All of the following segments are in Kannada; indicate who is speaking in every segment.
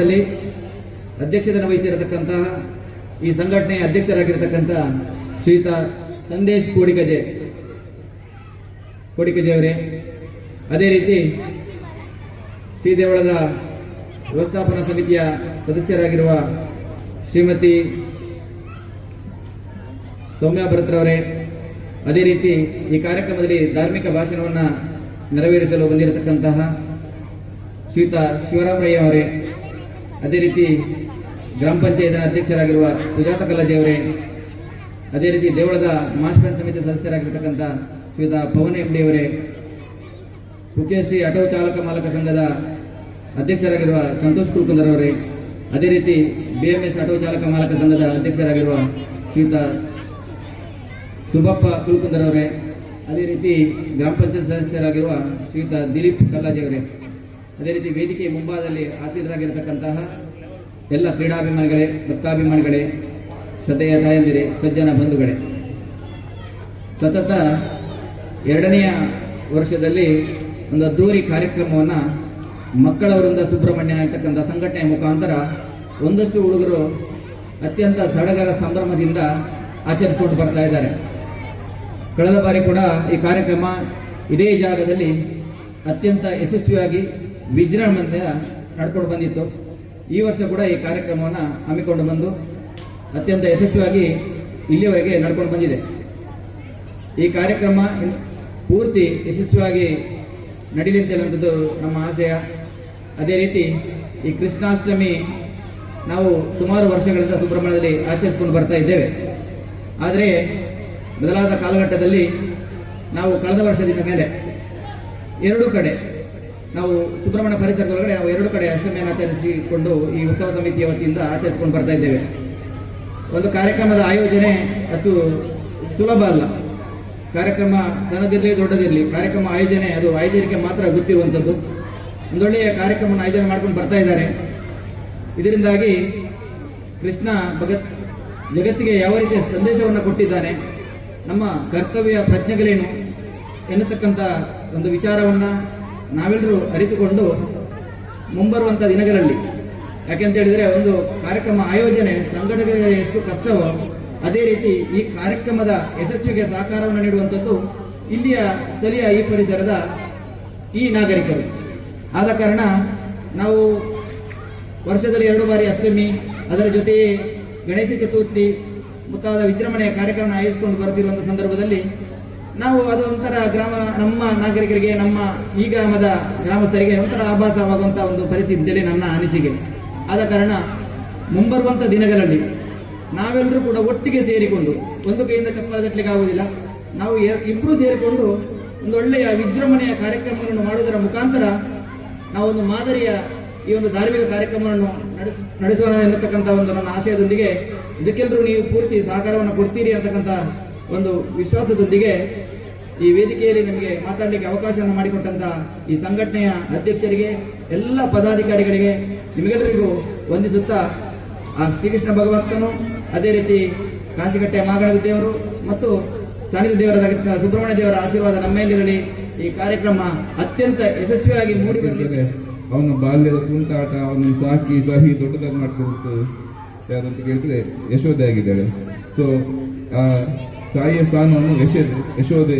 Speaker 1: ಕಾರ್ಯಕ್ರಮದಲ್ಲಿ ಅಧ್ಯಕ್ಷತೆಯನ್ನು ವಹಿಸಿರತಕ್ಕಂತಹ ಈ ಸಂಘಟನೆಯ ಅಧ್ಯಕ್ಷರಾಗಿರ್ತಕ್ಕಂಥ ಶ್ರೀಯುತ ಸಂದೇಶ್ ಕೋಡಿಕಜೆ ಅವರೇ. ಅದೇ ರೀತಿ ಶ್ರೀದೇವಳದ ವ್ಯವಸ್ಥಾಪನಾ ಸಮಿತಿಯ ಸದಸ್ಯರಾಗಿರುವ ಶ್ರೀಮತಿ ಸೌಮ್ಯ ಭರತ್ರವರೇ ಅದೇ ರೀತಿ ಈ ಕಾರ್ಯಕ್ರಮದಲ್ಲಿ ಧಾರ್ಮಿಕ ಭಾಷಣವನ್ನು ನೆರವೇರಿಸಲು ಬಂದಿರತಕ್ಕಂತಹ ಶ್ರೀಯುತ ಶಿವರಾಮಯ್ಯ ಅವರೇ. ಅದೇ ರೀತಿ ಗ್ರಾಮ ಪಂಚಾಯತ್ನ ಅಧ್ಯಕ್ಷರಾಗಿರುವ ಸುಜಾತ ಕಲ್ಲಜಿ ಅವರೇ, ಅದೇ ರೀತಿ ದೇವಳದ ಮಾಸ್ಟರ್ ಸಮಿತಿ ಸದಸ್ಯರಾಗಿರ್ತಕ್ಕಂಥ ಶ್ರೀಯುತ ಪವನ್ ಎಂ ಡಿ ಅವರೇ, ಮುಖ್ಯಶ್ರೀ ಆಟೋ ಚಾಲಕ ಮಾಲಕ ಸಂಘದ ಅಧ್ಯಕ್ಷರಾಗಿರುವ ಸಂತೋಷ್ ಕುಲ್ಕುಂದರ್ ಅವರೇ, ಅದೇ ರೀತಿ ಬಿ ಎಂ ಎಸ್ ಆಟೋ ಚಾಲಕ ಮಾಲಕ ಸಂಘದ ಅಧ್ಯಕ್ಷರಾಗಿರುವ ಶ್ರೀಯುತ ಸುಬ್ಬಪ್ಪ ಕುಲ್ಕುಂದರ್ ಅವರೇ, ಅದೇ ರೀತಿ ಗ್ರಾಮ ಪಂಚಾಯತ್ ಸದಸ್ಯರಾಗಿರುವ ಶ್ರೀಯುತ ದಿಲೀಪ್ ಕಲ್ಲಾಜಿ ಅವರೇ. ಅದೇ ರೀತಿ ವೇದಿಕೆ ಮುಂಭಾಗದಲ್ಲಿ ಹಾಜರಾಗಿರತಕ್ಕಂತಹ ಎಲ್ಲ ಕ್ರೀಡಾಭಿಮಾನಿಗಳೇ ಭಕ್ತಾಭಿಮಾನಿಗಳೇ ಶ್ರದ್ಧೆಯ ತಾಯಂದಿರೇ, ಸಜ್ಜನ ಬಂಧುಗಳೇ. ಸತತ ಎರಡನೆಯ ವರ್ಷದಲ್ಲಿ ಒಂದು ಅದ್ದೂರಿ ಕಾರ್ಯಕ್ರಮವನ್ನು ಮಕ್ಕಳ ವೃಂದ ಸುಬ್ರಹ್ಮಣ್ಯ ಅಂತಕ್ಕಂಥ ಸಂಘಟನೆಯ ಮುಖಾಂತರ ಒಂದಷ್ಟು ಹುಡುಗರು ಅತ್ಯಂತ ಸಡಗರ ಸಂಭ್ರಮದಿಂದ ಆಚರಿಸಿಕೊಂಡು ಬರ್ತಾ ಇದ್ದಾರೆ. ಕಳೆದ ಬಾರಿ ಕೂಡ ಈ ಕಾರ್ಯಕ್ರಮ ಇದೇ ಜಾಗದಲ್ಲಿ ಅತ್ಯಂತ ಯಶಸ್ವಿಯಾಗಿ ವಿಜೃಂಭಣೆಯಿಂದ ನಡ್ಕೊಂಡು ಬಂದಿತ್ತು. ಈ ವರ್ಷ ಕೂಡ ಈ ಕಾರ್ಯಕ್ರಮವನ್ನು ಹಮ್ಮಿಕೊಂಡು ಬಂದು ಅತ್ಯಂತ ಯಶಸ್ವಿಯಾಗಿ ಇಲ್ಲಿಯವರೆಗೆ ನಡ್ಕೊಂಡು ಬಂದಿದೆ. ಈ ಕಾರ್ಯಕ್ರಮ ಪೂರ್ತಿ ಯಶಸ್ವಿಯಾಗಿ ನಡೀಲಿ ಅಂತೇಳುವಂಥದ್ದು ನಮ್ಮ ಆಶಯ. ಅದೇ ರೀತಿ ಈ ಕೃಷ್ಣಾಷ್ಟಮಿ ನಾವು ಸುಮಾರು ವರ್ಷಗಳಿಂದ ಸುಬ್ರಹ್ಮಣ್ಯದಲ್ಲಿ ಆಚರಿಸ್ಕೊಂಡು ಬರ್ತಾ ಇದ್ದೇವೆ. ಆದರೆ ಬದಲಾದ ಕಾಲಘಟ್ಟದಲ್ಲಿ ನಾವು ಕಳೆದ ವರ್ಷದಿಂದ ಮೇಲೆ ಎರಡೂ ಕಡೆ ನಾವು ಸುಬ್ರಹ್ಮಣ್ಯ ಪರಿಸರದೊಳಗಡೆ ನಾವು ಎರಡು ಕಡೆ ಅಷ್ಟಮಿಯನ್ನು ಆಚರಿಸಿಕೊಂಡು ಈ ಉತ್ಸವ ಸಮಿತಿಯ ವತಿಯಿಂದ ಆಚರಿಸಿಕೊಂಡು ಬರ್ತಾ ಇದ್ದೇವೆ. ಒಂದು ಕಾರ್ಯಕ್ರಮದ ಆಯೋಜನೆ ಅಷ್ಟು ಸುಲಭ ಅಲ್ಲ. ಕಾರ್ಯಕ್ರಮ ಸಣ್ಣದಿರಲಿ ದೊಡ್ಡದಿರಲಿ, ಕಾರ್ಯಕ್ರಮ ಆಯೋಜನೆ ಅದು ಆಯೋಜನೆಗೆ ಮಾತ್ರ ಗೊತ್ತಿರುವಂಥದ್ದು. ಒಂದೊಳ್ಳೆಯ ಕಾರ್ಯಕ್ರಮವನ್ನು ಆಯೋಜನೆ ಮಾಡ್ಕೊಂಡು ಬರ್ತಾ ಇದ್ದಾರೆ. ಇದರಿಂದಾಗಿ ಕೃಷ್ಣ ಭಗತ್ ಜಗತ್ತಿಗೆ ಯಾವ ರೀತಿಯ ಸಂದೇಶವನ್ನು ಕೊಟ್ಟಿದ್ದಾನೆ, ನಮ್ಮ ಕರ್ತವ್ಯ ಪ್ರಜ್ಞೆಗಳೇನು ಎನ್ನತಕ್ಕಂಥ ಒಂದು ವಿಚಾರವನ್ನು ನಾವೆಲ್ಲರೂ ಅರಿತುಕೊಂಡು ಮುಂಬರುವಂಥ ದಿನಗಳಲ್ಲಿ ಯಾಕೆಂತ ಹೇಳಿದರೆ ಒಂದು ಕಾರ್ಯಕ್ರಮ ಆಯೋಜನೆ ಸಂಘಟನೆಗೆ ಎಷ್ಟು ಕಷ್ಟವೋ ಅದೇ ರೀತಿ ಈ ಕಾರ್ಯಕ್ರಮದ ಯಶಸ್ವಿಗೆ ಸಹಕಾರವನ್ನು ನೀಡುವಂಥದ್ದು ಇಲ್ಲಿಯ ಸ್ಥಳೀಯ ಈ ಪರಿಸರದ ಈ ನಾಗರಿಕರು. ಆದ ಕಾರಣ ನಾವು ವರ್ಷದಲ್ಲಿ ಎರಡು ಬಾರಿ ಅಷ್ಟಮಿ, ಅದರ ಜೊತೆಯೇ ಗಣೇಶ ಚತುರ್ಥಿ, ಮುಂತಾದ ವಿಜೃಂಭಣೆಯ ಕಾರ್ಯಕ್ರಮ ಆಯೋಜಿಸಿಕೊಂಡು ಬರುತ್ತಿರುವಂಥ ಸಂದರ್ಭದಲ್ಲಿ ನಾವು ಅದು ಒಂಥರ ಗ್ರಾಮ, ನಮ್ಮ ನಾಗರಿಕರಿಗೆ, ನಮ್ಮ ಈ ಗ್ರಾಮದ ಗ್ರಾಮಸ್ಥರಿಗೆ ಒಂಥರ ಆಭಾಸವಾಗುವಂಥ ಒಂದು ಪರಿಸ್ಥಿತಿಯಲ್ಲಿ ನನ್ನ ಅನಿಸಿಕೆ. ಆದ ಕಾರಣ ಮುಂಬರುವಂಥ ದಿನಗಳಲ್ಲಿ ನಾವೆಲ್ಲರೂ ಕೂಡ ಒಟ್ಟಿಗೆ ಸೇರಿಕೊಂಡು, ಒಂದು ಕೈಯಿಂದ ಚಪ್ಪಲ ತಟ್ಟಲಿಕ್ಕೆ ಆಗುವುದಿಲ್ಲ. ನಾವು ಇಬ್ಬರು ಸೇರಿಕೊಂಡು ಒಂದು ಒಳ್ಳೆಯ ವಿಜೃಂಭಣೆಯ ಕಾರ್ಯಕ್ರಮಗಳನ್ನು ಮಾಡುವುದರ ಮುಖಾಂತರ ನಾವೊಂದು ಮಾದರಿಯ ಈ ಒಂದು ಧಾರ್ಮಿಕ ಕಾರ್ಯಕ್ರಮವನ್ನು ನಡೆಸ, ನಡೆಸೋಣ ಎನ್ನತಕ್ಕಂಥ ಒಂದು ನನ್ನ ಆಶಯದೊಂದಿಗೆ ಇದಕ್ಕೆಲ್ಲರೂ ನೀವು ಪೂರ್ತಿ ಸಹಕಾರವನ್ನು ಕೊಡ್ತೀರಿ ಅಂತಕ್ಕಂಥ ಒಂದು ವಿಶ್ವಾಸದೊಂದಿಗೆ ಈ ವೇದಿಕೆಯಲ್ಲಿ ನಿಮಗೆ ಮಾತಾಡಲಿಕ್ಕೆ ಅವಕಾಶವನ್ನು ಮಾಡಿಕೊಟ್ಟಂತ ಈ ಸಂಘಟನೆಯ ಅಧ್ಯಕ್ಷರಿಗೆ, ಎಲ್ಲ ಪದಾಧಿಕಾರಿಗಳಿಗೆ ನಿಮಗೆಲ್ಲರಿಗೂ ವಂದಿಸುತ್ತಾ ಆ ಶ್ರೀಕೃಷ್ಣ ಭಗವಂತನು ಅದೇ ರೀತಿ ಕಾಶಿಕಟ್ಟೆಯ ಮಾಗಣದ ದೇವರು ಮತ್ತು ಸಾನಿಧ್ಯ ದೇವರಾದ ಸುಬ್ರಹ್ಮಣ್ಯ ದೇವರ ಆಶೀರ್ವಾದ ನಮ್ಮ ಮೇಲಿರಲಿ. ಈ ಕಾರ್ಯಕ್ರಮ ಅತ್ಯಂತ ಯಶಸ್ವಿಯಾಗಿ ಮೂಡಿ
Speaker 2: ಅವನ ಬಾಲ್ಯದ ಕುಂಟಾಟ ಅವನು ಸಾಕಿ ಸಹಿ ದೊಡ್ಡದಾಗಿ ಮಾಡ್ತಿರುತ್ತೆ ಯಾರಂತ ಕೇಳಿದ್ರೆ ಯಶೋದೆ ಆಗಿದ್ದಾಳೆ ಸೊ ತಾಯಿಯ ಸ್ಥಾನವನ್ನು ಯಶ ಯಶೋದೆ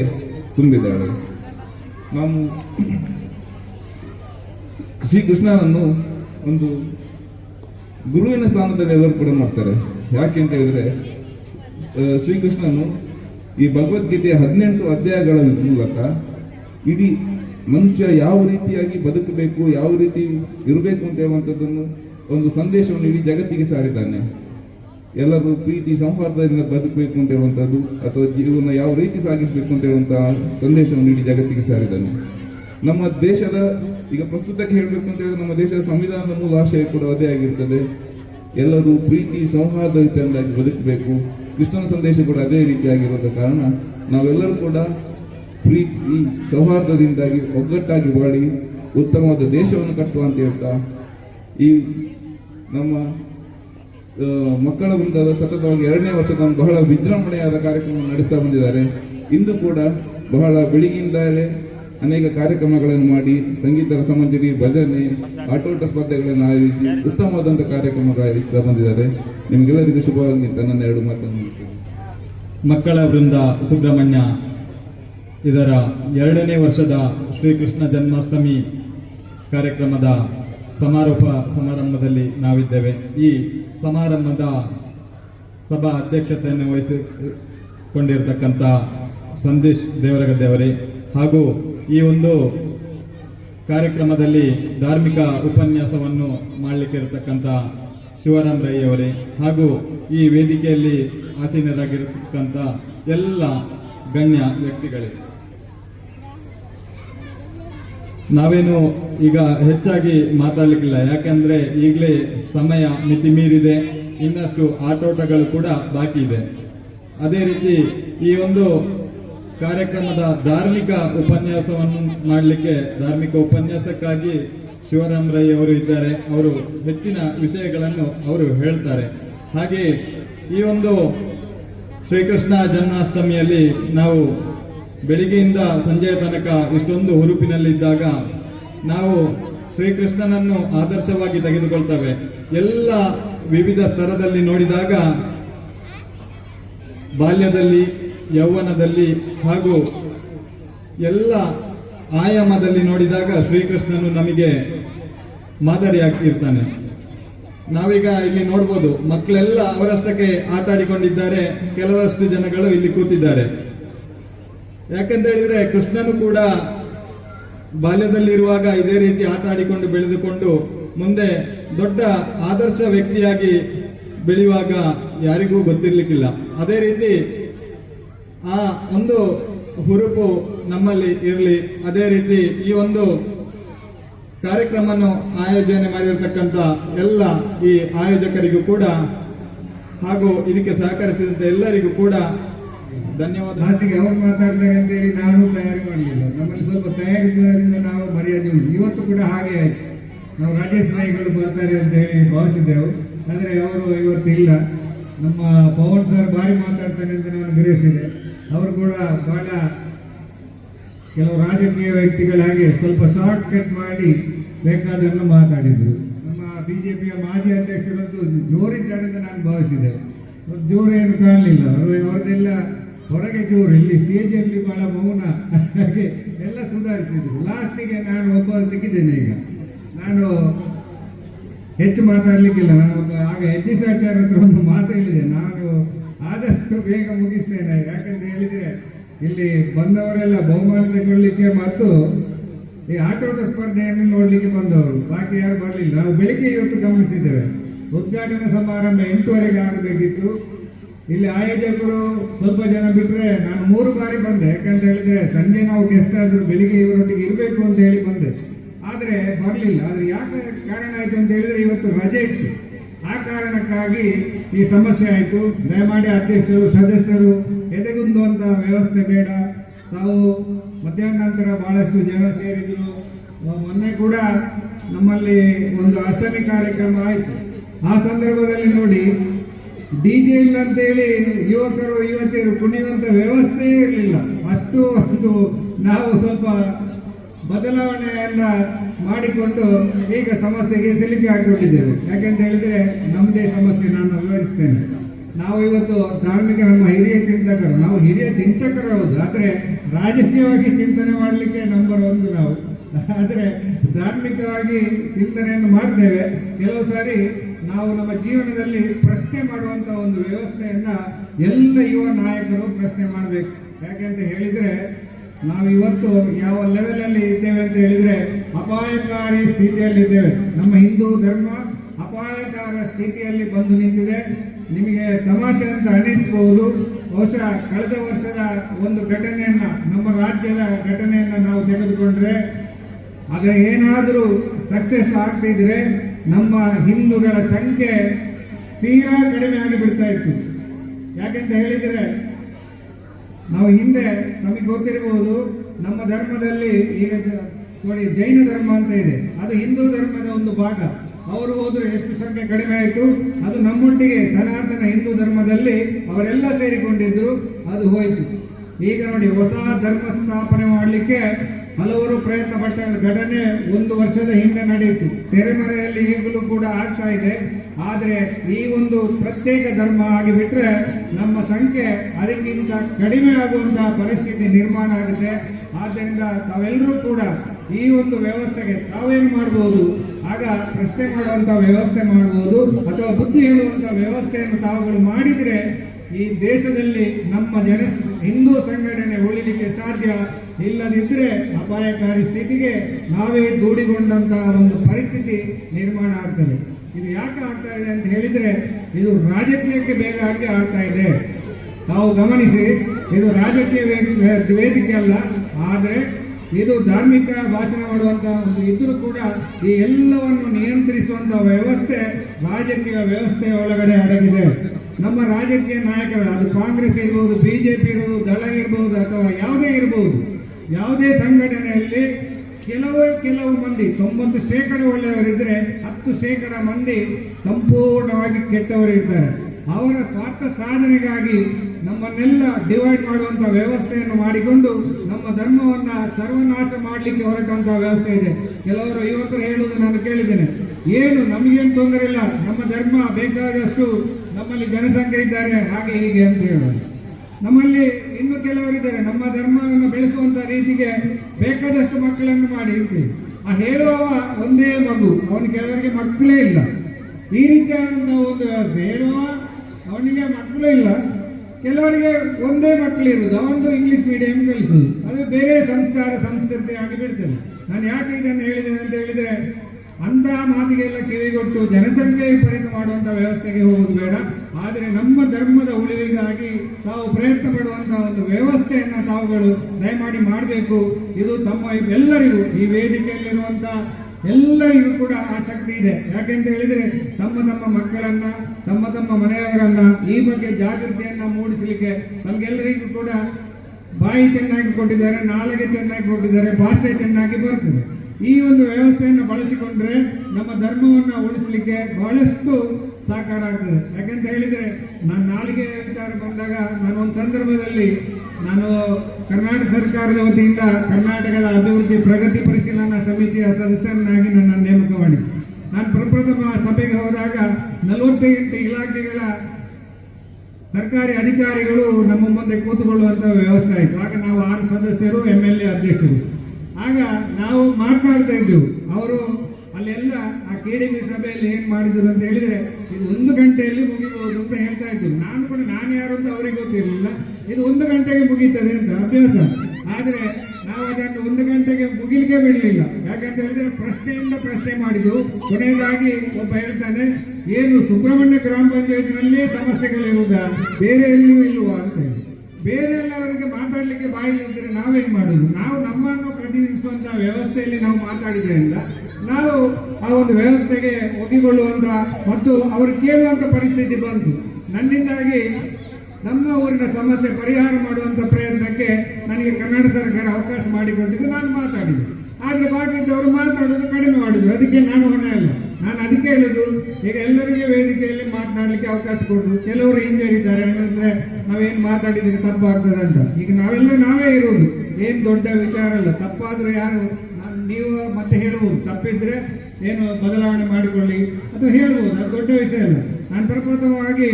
Speaker 2: ತುಂಬಿದ್ದಾಳೆ ನಾವು ಶ್ರೀಕೃಷ್ಣನನ್ನು ಒಂದು ಗುರುವಿನ ಸ್ಥಾನದಲ್ಲಿ ಎಲ್ಲರೂ ಕೂಡ ಮಾಡ್ತಾರೆ. ಯಾಕೆ ಅಂತ ಹೇಳಿದ್ರೆ ಶ್ರೀಕೃಷ್ಣನು ಈ ಭಗವದ್ಗೀತೆಯ ಹದಿನೆಂಟು ಅಧ್ಯಾಯಗಳ ಮೂಲಕ ಇಡೀ ಮನುಷ್ಯ ಯಾವ ರೀತಿಯಾಗಿ ಬದುಕಬೇಕು, ಯಾವ ರೀತಿ ಇರಬೇಕು ಅಂತ ಹೇಳುವಂಥದ್ದನ್ನು ಒಂದು ಸಂದೇಶವನ್ನು ಇಡೀ ಜಗತ್ತಿಗೆ ಸಾರಿದ್ದಾನೆ. ಎಲ್ಲರೂ ಪ್ರೀತಿ ಸೌಹಾರ್ದದಿಂದ ಬದುಕಬೇಕು ಅಂತ ಹೇಳುವಂಥದ್ದು ಅಥವಾ ಜೀವನ ಯಾವ ರೀತಿ ಸಾಗಿಸಬೇಕು ಅಂತ ಹೇಳುವಂತಹ ಸಂದೇಶವನ್ನು ನೀಡಿ ಜಗತ್ತಿಗೆ ಸಾರಿದ್ದಾನೆ ನಮ್ಮ ದೇಶದ, ಈಗ ಪ್ರಸ್ತುತಕ್ಕೆ ಹೇಳಬೇಕು ಅಂತ ಹೇಳಿದ್ರೆ ನಮ್ಮ ದೇಶದ ಸಂವಿಧಾನದ ಮೂಲ ಆಶಯ ಕೂಡ ಅದೇ ಆಗಿರ್ತದೆ. ಎಲ್ಲರೂ ಪ್ರೀತಿ ಸೌಹಾರ್ದಯುತವಾಗಿ ಬದುಕಬೇಕು. ಕೃಷ್ಣನ ಸಂದೇಶ ಕೂಡ ಅದೇ ರೀತಿಯಾಗಿರೋದ ಕಾರಣ ನಾವೆಲ್ಲರೂ ಕೂಡ ಪ್ರೀತಿ, ಸೌಹಾರ್ದದಿಂದಾಗಿ ಒಗ್ಗಟ್ಟಾಗಿ ಬಾಳಿ ಉತ್ತಮವಾದ ದೇಶವನ್ನು ಕಟ್ಟುವ ಅಂತ ಹೇಳ್ತಾ ಈ ನಮ್ಮ ಮಕ್ಕಳ ವೃಂದದ ಸತತವಾಗಿ ಎರಡನೇ ವರ್ಷದ ಬಹಳ ವಿಜೃಂಭಣೆಯಾದ ಕಾರ್ಯಕ್ರಮ ನಡೆಸ್ತಾ ಬಂದಿದ್ದಾರೆ. ಇಂದು ಕೂಡ ಬಹಳ ಬೆಳಿಗ್ಗೆಯಿಂದಲೇ ಅನೇಕ ಕಾರ್ಯಕ್ರಮಗಳನ್ನು ಮಾಡಿ ಸಂಗೀತ ರಸಮಂಜರಿ ಭಜನೆ, ಆಟೋಟ ಸ್ಪರ್ಧೆಗಳನ್ನು ಆಯೋಜಿಸಿ ಉತ್ತಮವಾದಂಥ ಕಾರ್ಯಕ್ರಮ ಆಯೋಜಿಸ್ತಾ ಬಂದಿದ್ದಾರೆ. ನಿಮಗೆಲ್ಲರಿಗೂ ಶುಭವಾಗಿ ಅಂತ ನನ್ನ ಎರಡು ಮಾತನ್ನು.
Speaker 3: ಮಕ್ಕಳ ವೃಂದ ಸುಬ್ರಹ್ಮಣ್ಯ, ಇದರ ಎರಡನೇ ವರ್ಷದ ಶ್ರೀಕೃಷ್ಣ ಜನ್ಮಾಷ್ಟಮಿ ಕಾರ್ಯಕ್ರಮದ ಸಮಾರೋಪ ಸಮಾರಂಭದಲ್ಲಿ ನಾವಿದ್ದೇವೆ. ಈ ಸಮಾರಂಭದ ಸಭಾ ಅಧ್ಯಕ್ಷತೆಯನ್ನು ವಹಿಸಿಕೊಂಡಿರ್ತಕ್ಕಂಥ ಸಂದೇಶ್ ದೇವರಗದ್ದೆಯವರೇ ಹಾಗೂ ಈ ಒಂದು ಕಾರ್ಯಕ್ರಮದಲ್ಲಿ ಧಾರ್ಮಿಕ ಉಪನ್ಯಾಸವನ್ನು ಮಾಡಲಿಕ್ಕೆ ಇರತಕ್ಕಂಥ ಶಿವರಾಮ್ ರೈಯವರೇ ಹಾಗೂ ಈ ವೇದಿಕೆಯಲ್ಲಿ ಆಸೀನರಾಗಿರತಕ್ಕಂಥ ಎಲ್ಲ ಗಣ್ಯ ವ್ಯಕ್ತಿಗಳೇ ನಾವೇನು ಈಗ ಹೆಚ್ಚಾಗಿ ಮಾತಾಡಲಿಕ್ಕಿಲ್ಲ. ಯಾಕಂದ್ರೆ ಈಗಲೇ ಸಮಯ ಮಿತಿ ಮೀರಿದೆ ಇನ್ನಷ್ಟು ಆಟೋಟಗಳು ಕೂಡ ಬಾಕಿ ಇದೆ. ಅದೇ ರೀತಿ ಈ ಒಂದು ಕಾರ್ಯಕ್ರಮದ ಧಾರ್ಮಿಕ ಉಪನ್ಯಾಸವನ್ನು ಮಾಡಲಿಕ್ಕೆ, ಧಾರ್ಮಿಕ ಉಪನ್ಯಾಸಕ್ಕಾಗಿ ಶಿವರಾಮ್ ರೈ ಅವರು ಇದ್ದಾರೆ. ಅವರು ಹೆಚ್ಚಿನ ವಿಷಯಗಳನ್ನು ಅವರು ಹೇಳ್ತಾರೆ. ಹಾಗೆ ಈ ಒಂದು ಶ್ರೀಕೃಷ್ಣ ಜನ್ಮಾಷ್ಟಮಿಯಲ್ಲಿ ನಾವು ಬೆಳಿಗ್ಗೆಯಿಂದ ಸಂಜೆಯ ತನಕ ಇಷ್ಟೊಂದು ಹುರುಪಿನಲ್ಲಿದ್ದಾಗ ನಾವು ಶ್ರೀಕೃಷ್ಣನನ್ನು ಆದರ್ಶವಾಗಿ ತೆಗೆದುಕೊಳ್ತೇವೆ. ಎಲ್ಲ ವಿವಿಧ ಸ್ತರದಲ್ಲಿ ನೋಡಿದಾಗ ಬಾಲ್ಯದಲ್ಲಿ, ಯೌವನದಲ್ಲಿ ಹಾಗೂ ಎಲ್ಲ ಆಯಾಮದಲ್ಲಿ ನೋಡಿದಾಗ ಶ್ರೀಕೃಷ್ಣನು ನಮಗೆ ಮಾದರಿಯಾಗ್ತಿರ್ತಾನೆ ನಾವೀಗ ಇಲ್ಲಿ ನೋಡ್ಬೋದು, ಮಕ್ಕಳೆಲ್ಲ ಅವರಷ್ಟಕ್ಕೆ ಆಟ ಆಡಿಕೊಂಡಿದ್ದಾರೆ ಕೆಲವಷ್ಟು ಜನಗಳು ಇಲ್ಲಿ ಕೂತಿದ್ದಾರೆ. ಯಾಕಂತ ಹೇಳಿದ್ರೆ ಕೃಷ್ಣನು ಕೂಡ ಬಾಲ್ಯದಲ್ಲಿರುವಾಗ ಇದೇ ರೀತಿ ಆಟ ಆಡಿಕೊಂಡು ಬೆಳೆದುಕೊಂಡು ಮುಂದೆ ದೊಡ್ಡ ಆದರ್ಶ ವ್ಯಕ್ತಿಯಾಗಿ ಬೆಳೆಯುವಾಗ ಯಾರಿಗೂ ಗೊತ್ತಿರ್ಲಿಕ್ಕಿಲ್ಲ. ಅದೇ ರೀತಿ ಆ ಒಂದು ಹುರುಪು ನಮ್ಮಲ್ಲಿ ಇರಲಿ, ಅದೇ ರೀತಿ ಈ ಒಂದು ಕಾರ್ಯಕ್ರಮವನ್ನು ಆಯೋಜನೆ ಮಾಡಿರತಕ್ಕಂಥ ಎಲ್ಲ ಈ ಆಯೋಜಕರಿಗೂ ಕೂಡ ಹಾಗೂ ಇದಕ್ಕೆ ಸಹಕರಿಸಿದಂಥ ಎಲ್ಲರಿಗೂ ಕೂಡ ಧನ್ಯವಾದ.
Speaker 4: ಲಾಸ್ಟಿಗೆ ಅವ್ರು ಮಾತಾಡ್ತಾರೆ ಅಂತ ಹೇಳಿ ನಾನು ತಯಾರಿ ಮಾಡಲಿಲ್ಲ. ನಮ್ಮಲ್ಲಿ ಸ್ವಲ್ಪ ತಯಾರಿದ್ದರಿಂದ ನಾವು ಮರ್ಯಾದೆ ಇವತ್ತು ಕೂಡ ಹಾಗೆ ಆಯಿತು. ನಾವು ರಾಜೇಶ್ ನಾಯಿಗಳು ಬರ್ತಾರೆ ಅಂತ ಹೇಳಿ ಭಾವಿಸಿದ್ದೆವು. ಆದರೆ ಅವರು ಇವತ್ತು ಇಲ್ಲ ನಮ್ಮ ಪವನ್ ಸರ್ ಭಾರಿ ಮಾತಾಡ್ತಾರೆ ಅಂತ ನಾನು ಗ್ರಹಿಸಿದೆ ಅವರು ಕೂಡ ಬಹಳ ಕೆಲವು ರಾಜಕೀಯ ವ್ಯಕ್ತಿಗಳ ಹಾಗೆ ಸ್ವಲ್ಪ ಶಾರ್ಟ್ ಕಟ್ ಮಾಡಿ ಬೇಕಾದನ್ನು ಮಾತಾಡಿದರು. ನಮ್ಮ ಬಿ ಜೆ ಪಿಯ ಮಾಜಿ ಅಧ್ಯಕ್ಷರಂತೂ ಜೋರಿದ್ದಾರೆ ಅಂತ ನಾನು ಭಾವಿಸಿದೆ. ಜೋರು ಏನು ಕಾಣಲಿಲ್ಲ. ಅವರು ಅವರದೆಲ್ಲ ಹೊರಗೆ ಜೋರು, ಇಲ್ಲಿ ಸ್ಟೇಜಲ್ಲಿ ಬಹಳ ಮೌನ. ಹಾಗೆ ಎಲ್ಲ ಸುಧಾರಿಸಿದ್ರು. ಲಾಸ್ಟಿಗೆ ನಾನು ಒಬ್ಬ ಸಿಕ್ಕಿದ್ದೇನೆ ಈಗ. ನಾನು ಹೆಚ್ಚು ಮಾತಾಡಲಿಕ್ಕಿಲ್ಲ. ನಾನು ಒಬ್ಬ ಆಗ ಯಜ್ಞಾಚಾರ್ಯ ಹತ್ರ ಒಂದು ಮಾತು ಹೇಳಿದೆ. ನಾನು ಆದಷ್ಟು ಬೇಗ ಮುಗಿಸ್ತೇನೆ. ಯಾಕಂತ ಹೇಳಿದರೆ, ಇಲ್ಲಿ ಬಂದವರೆಲ್ಲ ಬಹುಮಾನ ತಗೊಳ್ಳಿಕ್ಕೆ ಮತ್ತು ಈ ಆಟೋಟ ಸ್ಪರ್ಧೆಯನ್ನು ನೋಡಲಿಕ್ಕೆ ಬಂದವರು. ಬಾಕಿ ಯಾರು ಬರಲಿಲ್ಲ. ನಾವು ಬೆಳಿಗ್ಗೆ ಇವತ್ತು ಗಮನಿಸಿದ್ದೇವೆ. ಉದ್ಘಾಟನಾ ಸಮಾರಂಭ ಎಂಟುವರೆಗೆ ಆಗಬೇಕಿತ್ತು. ಇಲ್ಲಿ ಆಯೋಜಕರು ಸ್ವಲ್ಪ ಜನ ಬಿಟ್ಟರೆ ನಾನು ಮೂರು ಬಾರಿ ಬಂದೆ. ಯಾಕಂತ ಹೇಳಿದ್ರೆ ಸಂಜೆ ನಾವು ಗೆಸ್ಟ್ ಆದರೂ ಬೆಳಿಗ್ಗೆ ಇವರೊಟ್ಟಿಗೆ ಇರಬೇಕು ಅಂತ ಹೇಳಿ ಬಂದೆ. ಆದರೆ ಬರಲಿಲ್ಲ. ಆದರೆ ಯಾಕೆ ಕಾರಣ ಆಯಿತು ಅಂತ ಹೇಳಿದ್ರೆ ಇವತ್ತು ರಜೆ ಇತ್ತು. ಆ ಕಾರಣಕ್ಕಾಗಿ ಈ ಸಮಸ್ಯೆ ಆಯಿತು. ದಯಮಾಡಿ ಅಧ್ಯಕ್ಷರು, ಸದಸ್ಯರು ಎದೆಗುಂದುವಂಥ ವ್ಯವಸ್ಥೆ ಬೇಡ. ತಾವು ಮಧ್ಯಾಹ್ನ ನಂತರ ಬಹಳಷ್ಟು ಜನ ಸೇರಿದ್ರು. ಮೊನ್ನೆ ಕೂಡ ನಮ್ಮಲ್ಲಿ ಒಂದು ಅಷ್ಟಮಿ ಕಾರ್ಯಕ್ರಮ ಆಯಿತು. ಆ ಸಂದರ್ಭದಲ್ಲಿ ನೋಡಿ ಡಿ ಜೆ ಇಲ್ಲ ಅಂತೇಳಿ ಯುವಕರು, ಯುವತಿಯರು ಕುಣಿಯುವಂತ ವ್ಯವಸ್ಥೆ ಇರಲಿಲ್ಲ. ಅಷ್ಟು ಒಂದು ನಾವು ಸ್ವಲ್ಪ ಬದಲಾವಣೆಯನ್ನ ಮಾಡಿಕೊಂಡು ಈಗ ಸಮಸ್ಯೆಗೆ ಸಿಲುಕಿ ಆಗಿಬಿಟ್ಟಿದ್ದೇವೆ. ಯಾಕೆಂತ ಹೇಳಿದ್ರೆ ನಮ್ಮದೇ ಸಮಸ್ಯೆ ನಾನು ವಿವರಿಸ್ತೇನೆ. ನಾವು ಇವತ್ತು ಧಾರ್ಮಿಕ ನಮ್ಮ ಹಿರಿಯ ಚಿಂತಕರು. ನಾವು ಹಿರಿಯ ಚಿಂತಕರು ಹೌದು, ಆದರೆ ರಾಜಕೀಯವಾಗಿ ಚಿಂತನೆ ಮಾಡಲಿಕ್ಕೆ ನಂಬರ್ ಒಂದು ನಾವು. ಆದರೆ ಧಾರ್ಮಿಕವಾಗಿ ಚಿಂತನೆಯನ್ನು ಮಾಡ್ತೇವೆ. ಕೆಲವು ಸಾರಿ ನಾವು ನಮ್ಮ ಜೀವನದಲ್ಲಿ ಪ್ರಶ್ನೆ ಮಾಡುವಂತ ಒಂದು ವ್ಯವಸ್ಥೆಯನ್ನ ಎಲ್ಲ ಯುವ ನಾಯಕರು ಪ್ರಶ್ನೆ ಮಾಡಬೇಕು. ಯಾಕೆಂತ ಹೇಳಿದ್ರೆ, ನಾವು ಇವತ್ತು ಯಾವ ಲೆವೆಲಲ್ಲಿ ಇದ್ದೇವೆ ಅಂತ ಹೇಳಿದ್ರೆ, ಅಪಾಯಕಾರಿ ಸ್ಥಿತಿಯಲ್ಲಿ ಇದ್ದೇವೆ ನಮ್ಮ ಹಿಂದೂ ಧರ್ಮ ಅಪಾಯಕಾರ ಸ್ಥಿತಿಯಲ್ಲಿ ಬಂದು ನಿಂತಿದೆ. ನಿಮಗೆ ತಮಾಷೆ ಅಂತ ಅನಿಸಬಹುದು ಬಹುಶಃ ಕಳೆದ ವರ್ಷದ ಒಂದು ಘಟನೆಯನ್ನ, ನಮ್ಮ ರಾಜ್ಯದ ಘಟನೆಯನ್ನ ನಾವು ತೆಗೆದುಕೊಂಡ್ರೆ, ಆಗ ಏನಾದರೂ ಸಕ್ಸಸ್ ಆಗ್ತಿದ್ರೆ ನಮ್ಮ ಹಿಂದೂಗಳ ಸಂಖ್ಯೆ ತೀರಾ ಕಡಿಮೆ ಆಗಿ ಬಿಡ್ತಾ ಇತ್ತು. ಯಾಕೆಂತ ಹೇಳಿದರೆ, ನಾವು ಹಿಂದೆ ನಮಗೆ ಗೊತ್ತಿರಬಹುದು, ನಮ್ಮ ಧರ್ಮದಲ್ಲಿ ಈಗ ನೋಡಿ ಜೈನ ಧರ್ಮ ಅಂತ ಇದೆ. ಅದು ಹಿಂದೂ ಧರ್ಮದ ಒಂದು ಭಾಗ. ಅವರು ಹೋದ್ರೆ ಎಷ್ಟು ಸಂಖ್ಯೆ ಕಡಿಮೆ ಆಯಿತು? ಅದು ನಮ್ಮೊಟ್ಟಿಗೆ ಸನಾತನ ಹಿಂದೂ ಧರ್ಮದಲ್ಲಿ ಅವರೆಲ್ಲ ಸೇರಿಕೊಂಡಿದ್ರು, ಅದು ಹೋಯಿತು. ಈಗ ನೋಡಿ, ಹೊಸ ಧರ್ಮ ಸ್ಥಾಪನೆ ಮಾಡಲಿಕ್ಕೆ ಹಲವರು ಪ್ರಯತ್ನ ಪಟ್ಟ ಘಟನೆ ಒಂದು ವರ್ಷದ ಹಿಂದೆ ನಡೆಯಿತು. ತೆರೆಮರೆಯಲ್ಲಿ ಈಗಲೂ ಕೂಡ ಆಗ್ತಾ ಇದೆ. ಆದರೆ ಈ ಒಂದು ಪ್ರತ್ಯೇಕ ಧರ್ಮ ಆಗಿಬಿಟ್ರೆ ನಮ್ಮ ಸಂಖ್ಯೆ ಅದಕ್ಕಿಂತ ಕಡಿಮೆ ಆಗುವಂತಹ ಪರಿಸ್ಥಿತಿ ನಿರ್ಮಾಣ ಆಗುತ್ತೆ. ಆದ್ದರಿಂದ ತಾವೆಲ್ಲರೂ ಕೂಡ ಈ ಒಂದು ವ್ಯವಸ್ಥೆಗೆ ತಾವೇನು ಮಾಡ್ಬೋದು? ಆಗ ಪ್ರಶ್ನೆ ಮಾಡುವಂಥ ವ್ಯವಸ್ಥೆ ಮಾಡ್ಬೋದು. ಅಥವಾ ಬುದ್ಧಿ ಹೇಳುವಂಥ ವ್ಯವಸ್ಥೆಯನ್ನು ತಾವುಗಳು ಮಾಡಿದರೆ ಈ ದೇಶದಲ್ಲಿ ನಮ್ಮ ಜನ ಹಿಂದೂ ಸಂಘಟನೆ ಉಳಿಲಿಕ್ಕೆ ಸಾಧ್ಯ? ಇಲ್ಲದಿದ್ದರೆ ಅಪಾಯಕಾರಿ ಸ್ಥಿತಿಗೆ ನಾವೇ ದೂಡಿಕೊಂಡಂತಹ ಒಂದು ಪರಿಸ್ಥಿತಿ ನಿರ್ಮಾಣ ಆಗ್ತದೆ. ಇದು ಯಾಕೆ ಆಗ್ತಾ ಇದೆ ಅಂತ ಹೇಳಿದ್ರೆ, ಇದು ರಾಜಕೀಯಕ್ಕೆ ಬೇಗ ಹಾಗೆ ಆಗ್ತಾ ಇದೆ. ತಾವು ಗಮನಿಸಿ, ಇದು ರಾಜಕೀಯ ವೇದಿಕೆ ಅಲ್ಲ, ಆದರೆ ಇದು ಧಾರ್ಮಿಕ ಭಾಷಣ ಮಾಡುವಂತಹ ಒಂದು ಇದ್ರೂ ಕೂಡ ಈ ಎಲ್ಲವನ್ನು ನಿಯಂತ್ರಿಸುವಂತಹ ವ್ಯವಸ್ಥೆ, ರಾಜಕೀಯ ವ್ಯವಸ್ಥೆಯ ಒಳಗಡೆ ಅಡಗಿದೆ. ನಮ್ಮ ರಾಜಕೀಯ ನಾಯಕರು, ಅದು ಕಾಂಗ್ರೆಸ್ ಇರ್ಬೋದು, ಬಿಜೆಪಿ ಇರ್ಬೋದು, ದಳ ಇರ್ಬೋದು, ಅಥವಾ ಯಾವುದೇ ಇರ್ಬೋದು ಯಾವುದೇ ಸಂಘಟನೆಯಲ್ಲಿ ಕೆಲವು ಕೆಲವು ಮಂದಿ, ತೊಂಬತ್ತು ಶೇಕಡ ಒಳ್ಳೆಯವರಿದ್ದರೆ ಹತ್ತು ಶೇಕಡ ಮಂದಿ ಸಂಪೂರ್ಣವಾಗಿ ಕೆಟ್ಟವರು ಇರ್ತಾರೆ. ಅವರ ಸ್ವಾರ್ಥ ಸಾಧನೆಗಾಗಿ ನಮ್ಮನ್ನೆಲ್ಲ ಡಿವೈಡ್ ಮಾಡುವಂಥ ವ್ಯವಸ್ಥೆಯನ್ನು ಮಾಡಿಕೊಂಡು ನಮ್ಮ ಧರ್ಮವನ್ನು ಸರ್ವನಾಶ ಮಾಡಲಿಕ್ಕೆ ಹೊರಟಂಥ ವ್ಯವಸ್ಥೆ ಇದೆ. ಕೆಲವರು ಯುವಕರು ಹೇಳುವುದು ನಾನು ಕೇಳಿದ್ದೇನೆ. ಏನು, ನಮಗೇನು ತೊಂದರೆ ಇಲ್ಲ. ನಮ್ಮ ಧರ್ಮ ಬೇಕಾದಷ್ಟು ನಮ್ಮಲ್ಲಿ ಜನಸಂಖ್ಯೆ ಇದ್ದಾರೆ. ಹಾಗೆ ಹೀಗೆ ಅಂತ ಹೇಳೋದು. ನಮ್ಮಲ್ಲಿ ಇನ್ನು ಕೆಲವರಿದ್ದಾರೆ, ನಮ್ಮ ಧರ್ಮವನ್ನು ಬೆಳೆಸುವಂತ ರೀತಿಗೆ ಬೇಕಾದಷ್ಟು ಮಕ್ಕಳನ್ನು ಮಾಡಿ ಇರ್ತೀವಿ ಆ ಹೇಳುವವ ಒಂದೇ ಮಗು, ಅವನು ಕೆಲವರಿಗೆ ಮಕ್ಕಳೇ ಇಲ್ಲ. ಈ ರೀತಿಯ ಒಂದು ವ್ಯವಸ್ಥೆ ಹೇಳುವ, ಅವನಿಗೆ ಮಕ್ಕಳು ಇಲ್ಲ. ಕೆಲವರಿಗೆ ಒಂದೇ ಮಕ್ಕಳು ಇರುವುದು ಅವನು ಇಂಗ್ಲಿಷ್ ಮೀಡಿಯಂ ಅದು ಬೇರೆ ಸಂಸ್ಕಾರ, ಸಂಸ್ಕೃತಿ ಆಗಿ ಬಿಡ್ತೇನೆ ನಾನು ಯಾಕೆ ಇದನ್ನು ಹೇಳಿದ್ದೇನೆ ಅಂತ ಹೇಳಿದ್ರೆ ಅಂತಹ ಮಾತಿಗೆಲ್ಲ ಕಿವಿಗೊಟ್ಟು ಜನಸಂಖ್ಯೆ ವಿಪರೀತ ಮಾಡುವಂತ ವ್ಯವಸ್ಥೆಗೆ ಹೋಗುದು ಬೇಡ. ಆದರೆ ನಮ್ಮ ಧರ್ಮದ ಉಳಿವಿಗಾಗಿ ತಾವು ಪ್ರಯತ್ನ ಪಡುವಂತಹ ಒಂದು ವ್ಯವಸ್ಥೆಯನ್ನ ತಾವುಗಳು ದಯಮಾಡಿ ಮಾಡಬೇಕು. ಇದು ತಮ್ಮ ಎಲ್ಲರಿಗೂ, ಈ ವೇದಿಕೆಯಲ್ಲಿರುವಂತ ಎಲ್ಲರಿಗೂ ಕೂಡ ಆಸಕ್ತಿ ಇದೆ. ಯಾಕೆಂತ ಹೇಳಿದ್ರೆ ತಮ್ಮ ತಮ್ಮ ಮಕ್ಕಳನ್ನ, ತಮ್ಮ ತಮ್ಮ ಮನೆಯವರನ್ನ, ಈ ಬಗ್ಗೆ ಜಾಗೃತಿಯನ್ನ ಮೂಡಿಸಲಿಕ್ಕೆ ನಮ್ಗೆಲ್ಲರಿಗೂ ಕೂಡ ಬಾಯಿ ಚೆನ್ನಾಗಿ ಕೊಟ್ಟಿದ್ದಾರೆ, ನಾಲಿಗೆ ಚೆನ್ನಾಗಿ ಕೊಟ್ಟಿದ್ದಾರೆ, ಭಾಷೆ ಚೆನ್ನಾಗಿ ಬರ್ತದೆ. ಈ ಒಂದು ವ್ಯವಸ್ಥೆಯನ್ನು ಬಳಸಿಕೊಂಡ್ರೆ ನಮ್ಮ ಧರ್ಮವನ್ನು ಉಳಿಸಲಿಕ್ಕೆ ಬಹಳಷ್ಟು ಸಹಕಾರ ಆಗ್ತದೆ. ಯಾಕೆಂತ ಹೇಳಿದ್ರೆ, ನಾನು ನಾಲಿಗೆ ವಿಚಾರ ಬಂದಾಗ ನಾನು ಒಂದು ಸಂದರ್ಭದಲ್ಲಿ ನಾನು ಕರ್ನಾಟಕ ಸರ್ಕಾರದ ವತಿಯಿಂದ ಕರ್ನಾಟಕದ ಅಭಿವೃದ್ಧಿ ಪ್ರಗತಿ ಪರಿಶೀಲನಾ ಸಮಿತಿಯ ಸದಸ್ಯನಾಗಿ ನನ್ನ ನೇಮಕ ಮಾಡಿ ನಾನು ಪ್ರಪ್ರಥಮ ಸಭೆಗೆ ಹೋದಾಗ ನಲವತ್ತೈದು ಇಲಾಖೆಗಳ ಸರ್ಕಾರಿ ಅಧಿಕಾರಿಗಳು ನಮ್ಮ ಮುಂದೆ ಕೂತುಕೊಳ್ಳುವಂಥ ವ್ಯವಸ್ಥೆ ಆಯಿತು. ಆಗ ನಾವು ಆರು ಸದಸ್ಯರು ಎಂ ಎಲ್ ಎ ಅಧ್ಯಕ್ಷರು. ಆಗ ನಾವು ಮಾತನಾಡ್ತಾ ಇದ್ದೆವು. ಅವರು ಅಲ್ಲೆಲ್ಲ ಆ ಕೆಡಿಪಿ ಸಭೆಯಲ್ಲಿ ಏನು ಮಾಡಿದ್ರು ಅಂತ ಹೇಳಿದ್ರೆ, ಇದು ಒಂದು ಗಂಟೆಯಲ್ಲಿ ಮುಗಿಬಹುದು ಅಂತ ಹೇಳ್ತಾ ಇದ್ದರು ನಾನು ಕೂಡ, ನಾನು ಯಾರು ಅಂತ ಅವರಿಗೆ ಗೊತ್ತಿರಲಿಲ್ಲ. ಇದು ಒಂದು ಗಂಟೆಗೆ ಮುಗೀತದೆ ಅಂತ ಅಭ್ಯಾಸ. ಆದರೆ ನಾವು ಅದನ್ನು ಒಂದು ಗಂಟೆಗೆ ಮುಗಿಲಿಕ್ಕೆ ಬಿಡಲಿಲ್ಲ. ಯಾಕಂತ ಹೇಳಿದ್ರೆ ಪ್ರಶ್ನೆಯಿಂದ ಪ್ರಶ್ನೆ ಮಾಡಿದ್ದು. ಕೊನೆಯದಾಗಿ ಒಬ್ಬ ಹೇಳ್ತಾನೆ, ಏನು ಸುಬ್ರಹ್ಮಣ್ಯ ಗ್ರಾಮ ಪಂಚಾಯತ್ನಲ್ಲೇ ಸಮಸ್ಯೆಗಳಿರುವುದಾ? ಬೇರೆ ಎಲ್ಲಿಯೂ ಇಲ್ವಾ ಅಂತ ಹೇಳಿ. ಬೇರೆ ಮಾತಾಡಲಿಕ್ಕೆ ಬಾಯಿಲ್ಲ ಅಂದರೆ ನಾವೇನು ಮಾಡೋದು? ನಾವು ನಮ್ಮನ್ನು ಪ್ರತಿನಿಧಿಸುವಂತಹ ವ್ಯವಸ್ಥೆಯಲ್ಲಿ ನಾವು ಮಾತಾಡಿದ್ದರಿಂದ ನಾವು ಆ ಒಂದು ವ್ಯವಸ್ಥೆಗೆ ಒಗ್ಗಿಕೊಳ್ಳುವಂತ ಮತ್ತು ಅವರು ಕೇಳುವಂತ ಪರಿಸ್ಥಿತಿ ಬಂತು. ನನ್ನಿಂದಾಗಿ ನಮ್ಮ ಊರಿನ ಸಮಸ್ಯೆ ಪರಿಹಾರ ಮಾಡುವಂತ ಪ್ರಯತ್ನಕ್ಕೆ ನನಗೆ ಕರ್ನಾಟಕ ಸರ್ಕಾರ ಅವಕಾಶ ಮಾಡಿಕೊಟ್ಟಿದ್ದು ನಾನು ಮಾತಾಡಿದೆ ಆದ್ರೆ ಬಾಕಿದ್ದವರು ಮಾತಾಡೋದು ಕಡಿಮೆ ಮಾಡಿದರು. ಅದಕ್ಕೆ ನಾನು ಹೊಣೆ ಅಲ್ಲ. ನಾನು ಅದಕ್ಕೆ ಹೇಳುದು, ಈಗ ಎಲ್ಲರಿಗೆ ವೇದಿಕೆಯಲ್ಲಿ ಮಾತನಾಡಲಿಕ್ಕೆ ಅವಕಾಶ ಕೊಡುದು ಕೆಲವರು ಹಿಂಜರಿದ್ದಾರೆ ಅಂದ್ರೆ ನಾವೇನ್ ಮಾತಾಡಿದ್ರೆ ತಪ್ಪಾಗ್ತದೆ ಅಂತ. ಈಗ ನಾವೆಲ್ಲ ನಾವೇ ಇರೋದು. ಏನು ದೊಡ್ಡ ವಿಚಾರ ಅಲ್ಲ. ತಪ್ಪಾದ್ರೆ ಯಾರು ನೀವು ಮತ್ತೆ ಹೇಳುವುದು ತಪ್ಪಿದ್ರೆ ಏನು ಬದಲಾವಣೆ ಮಾಡಿಕೊಳ್ಳಿ. ಅಥವಾ ಹೇಳುವುದು ಅದು ದೊಡ್ಡ ವಿಷಯ ಅಲ್ಲ. ನಾನು ಪ್ರಪ್ರಥಮವಾಗಿ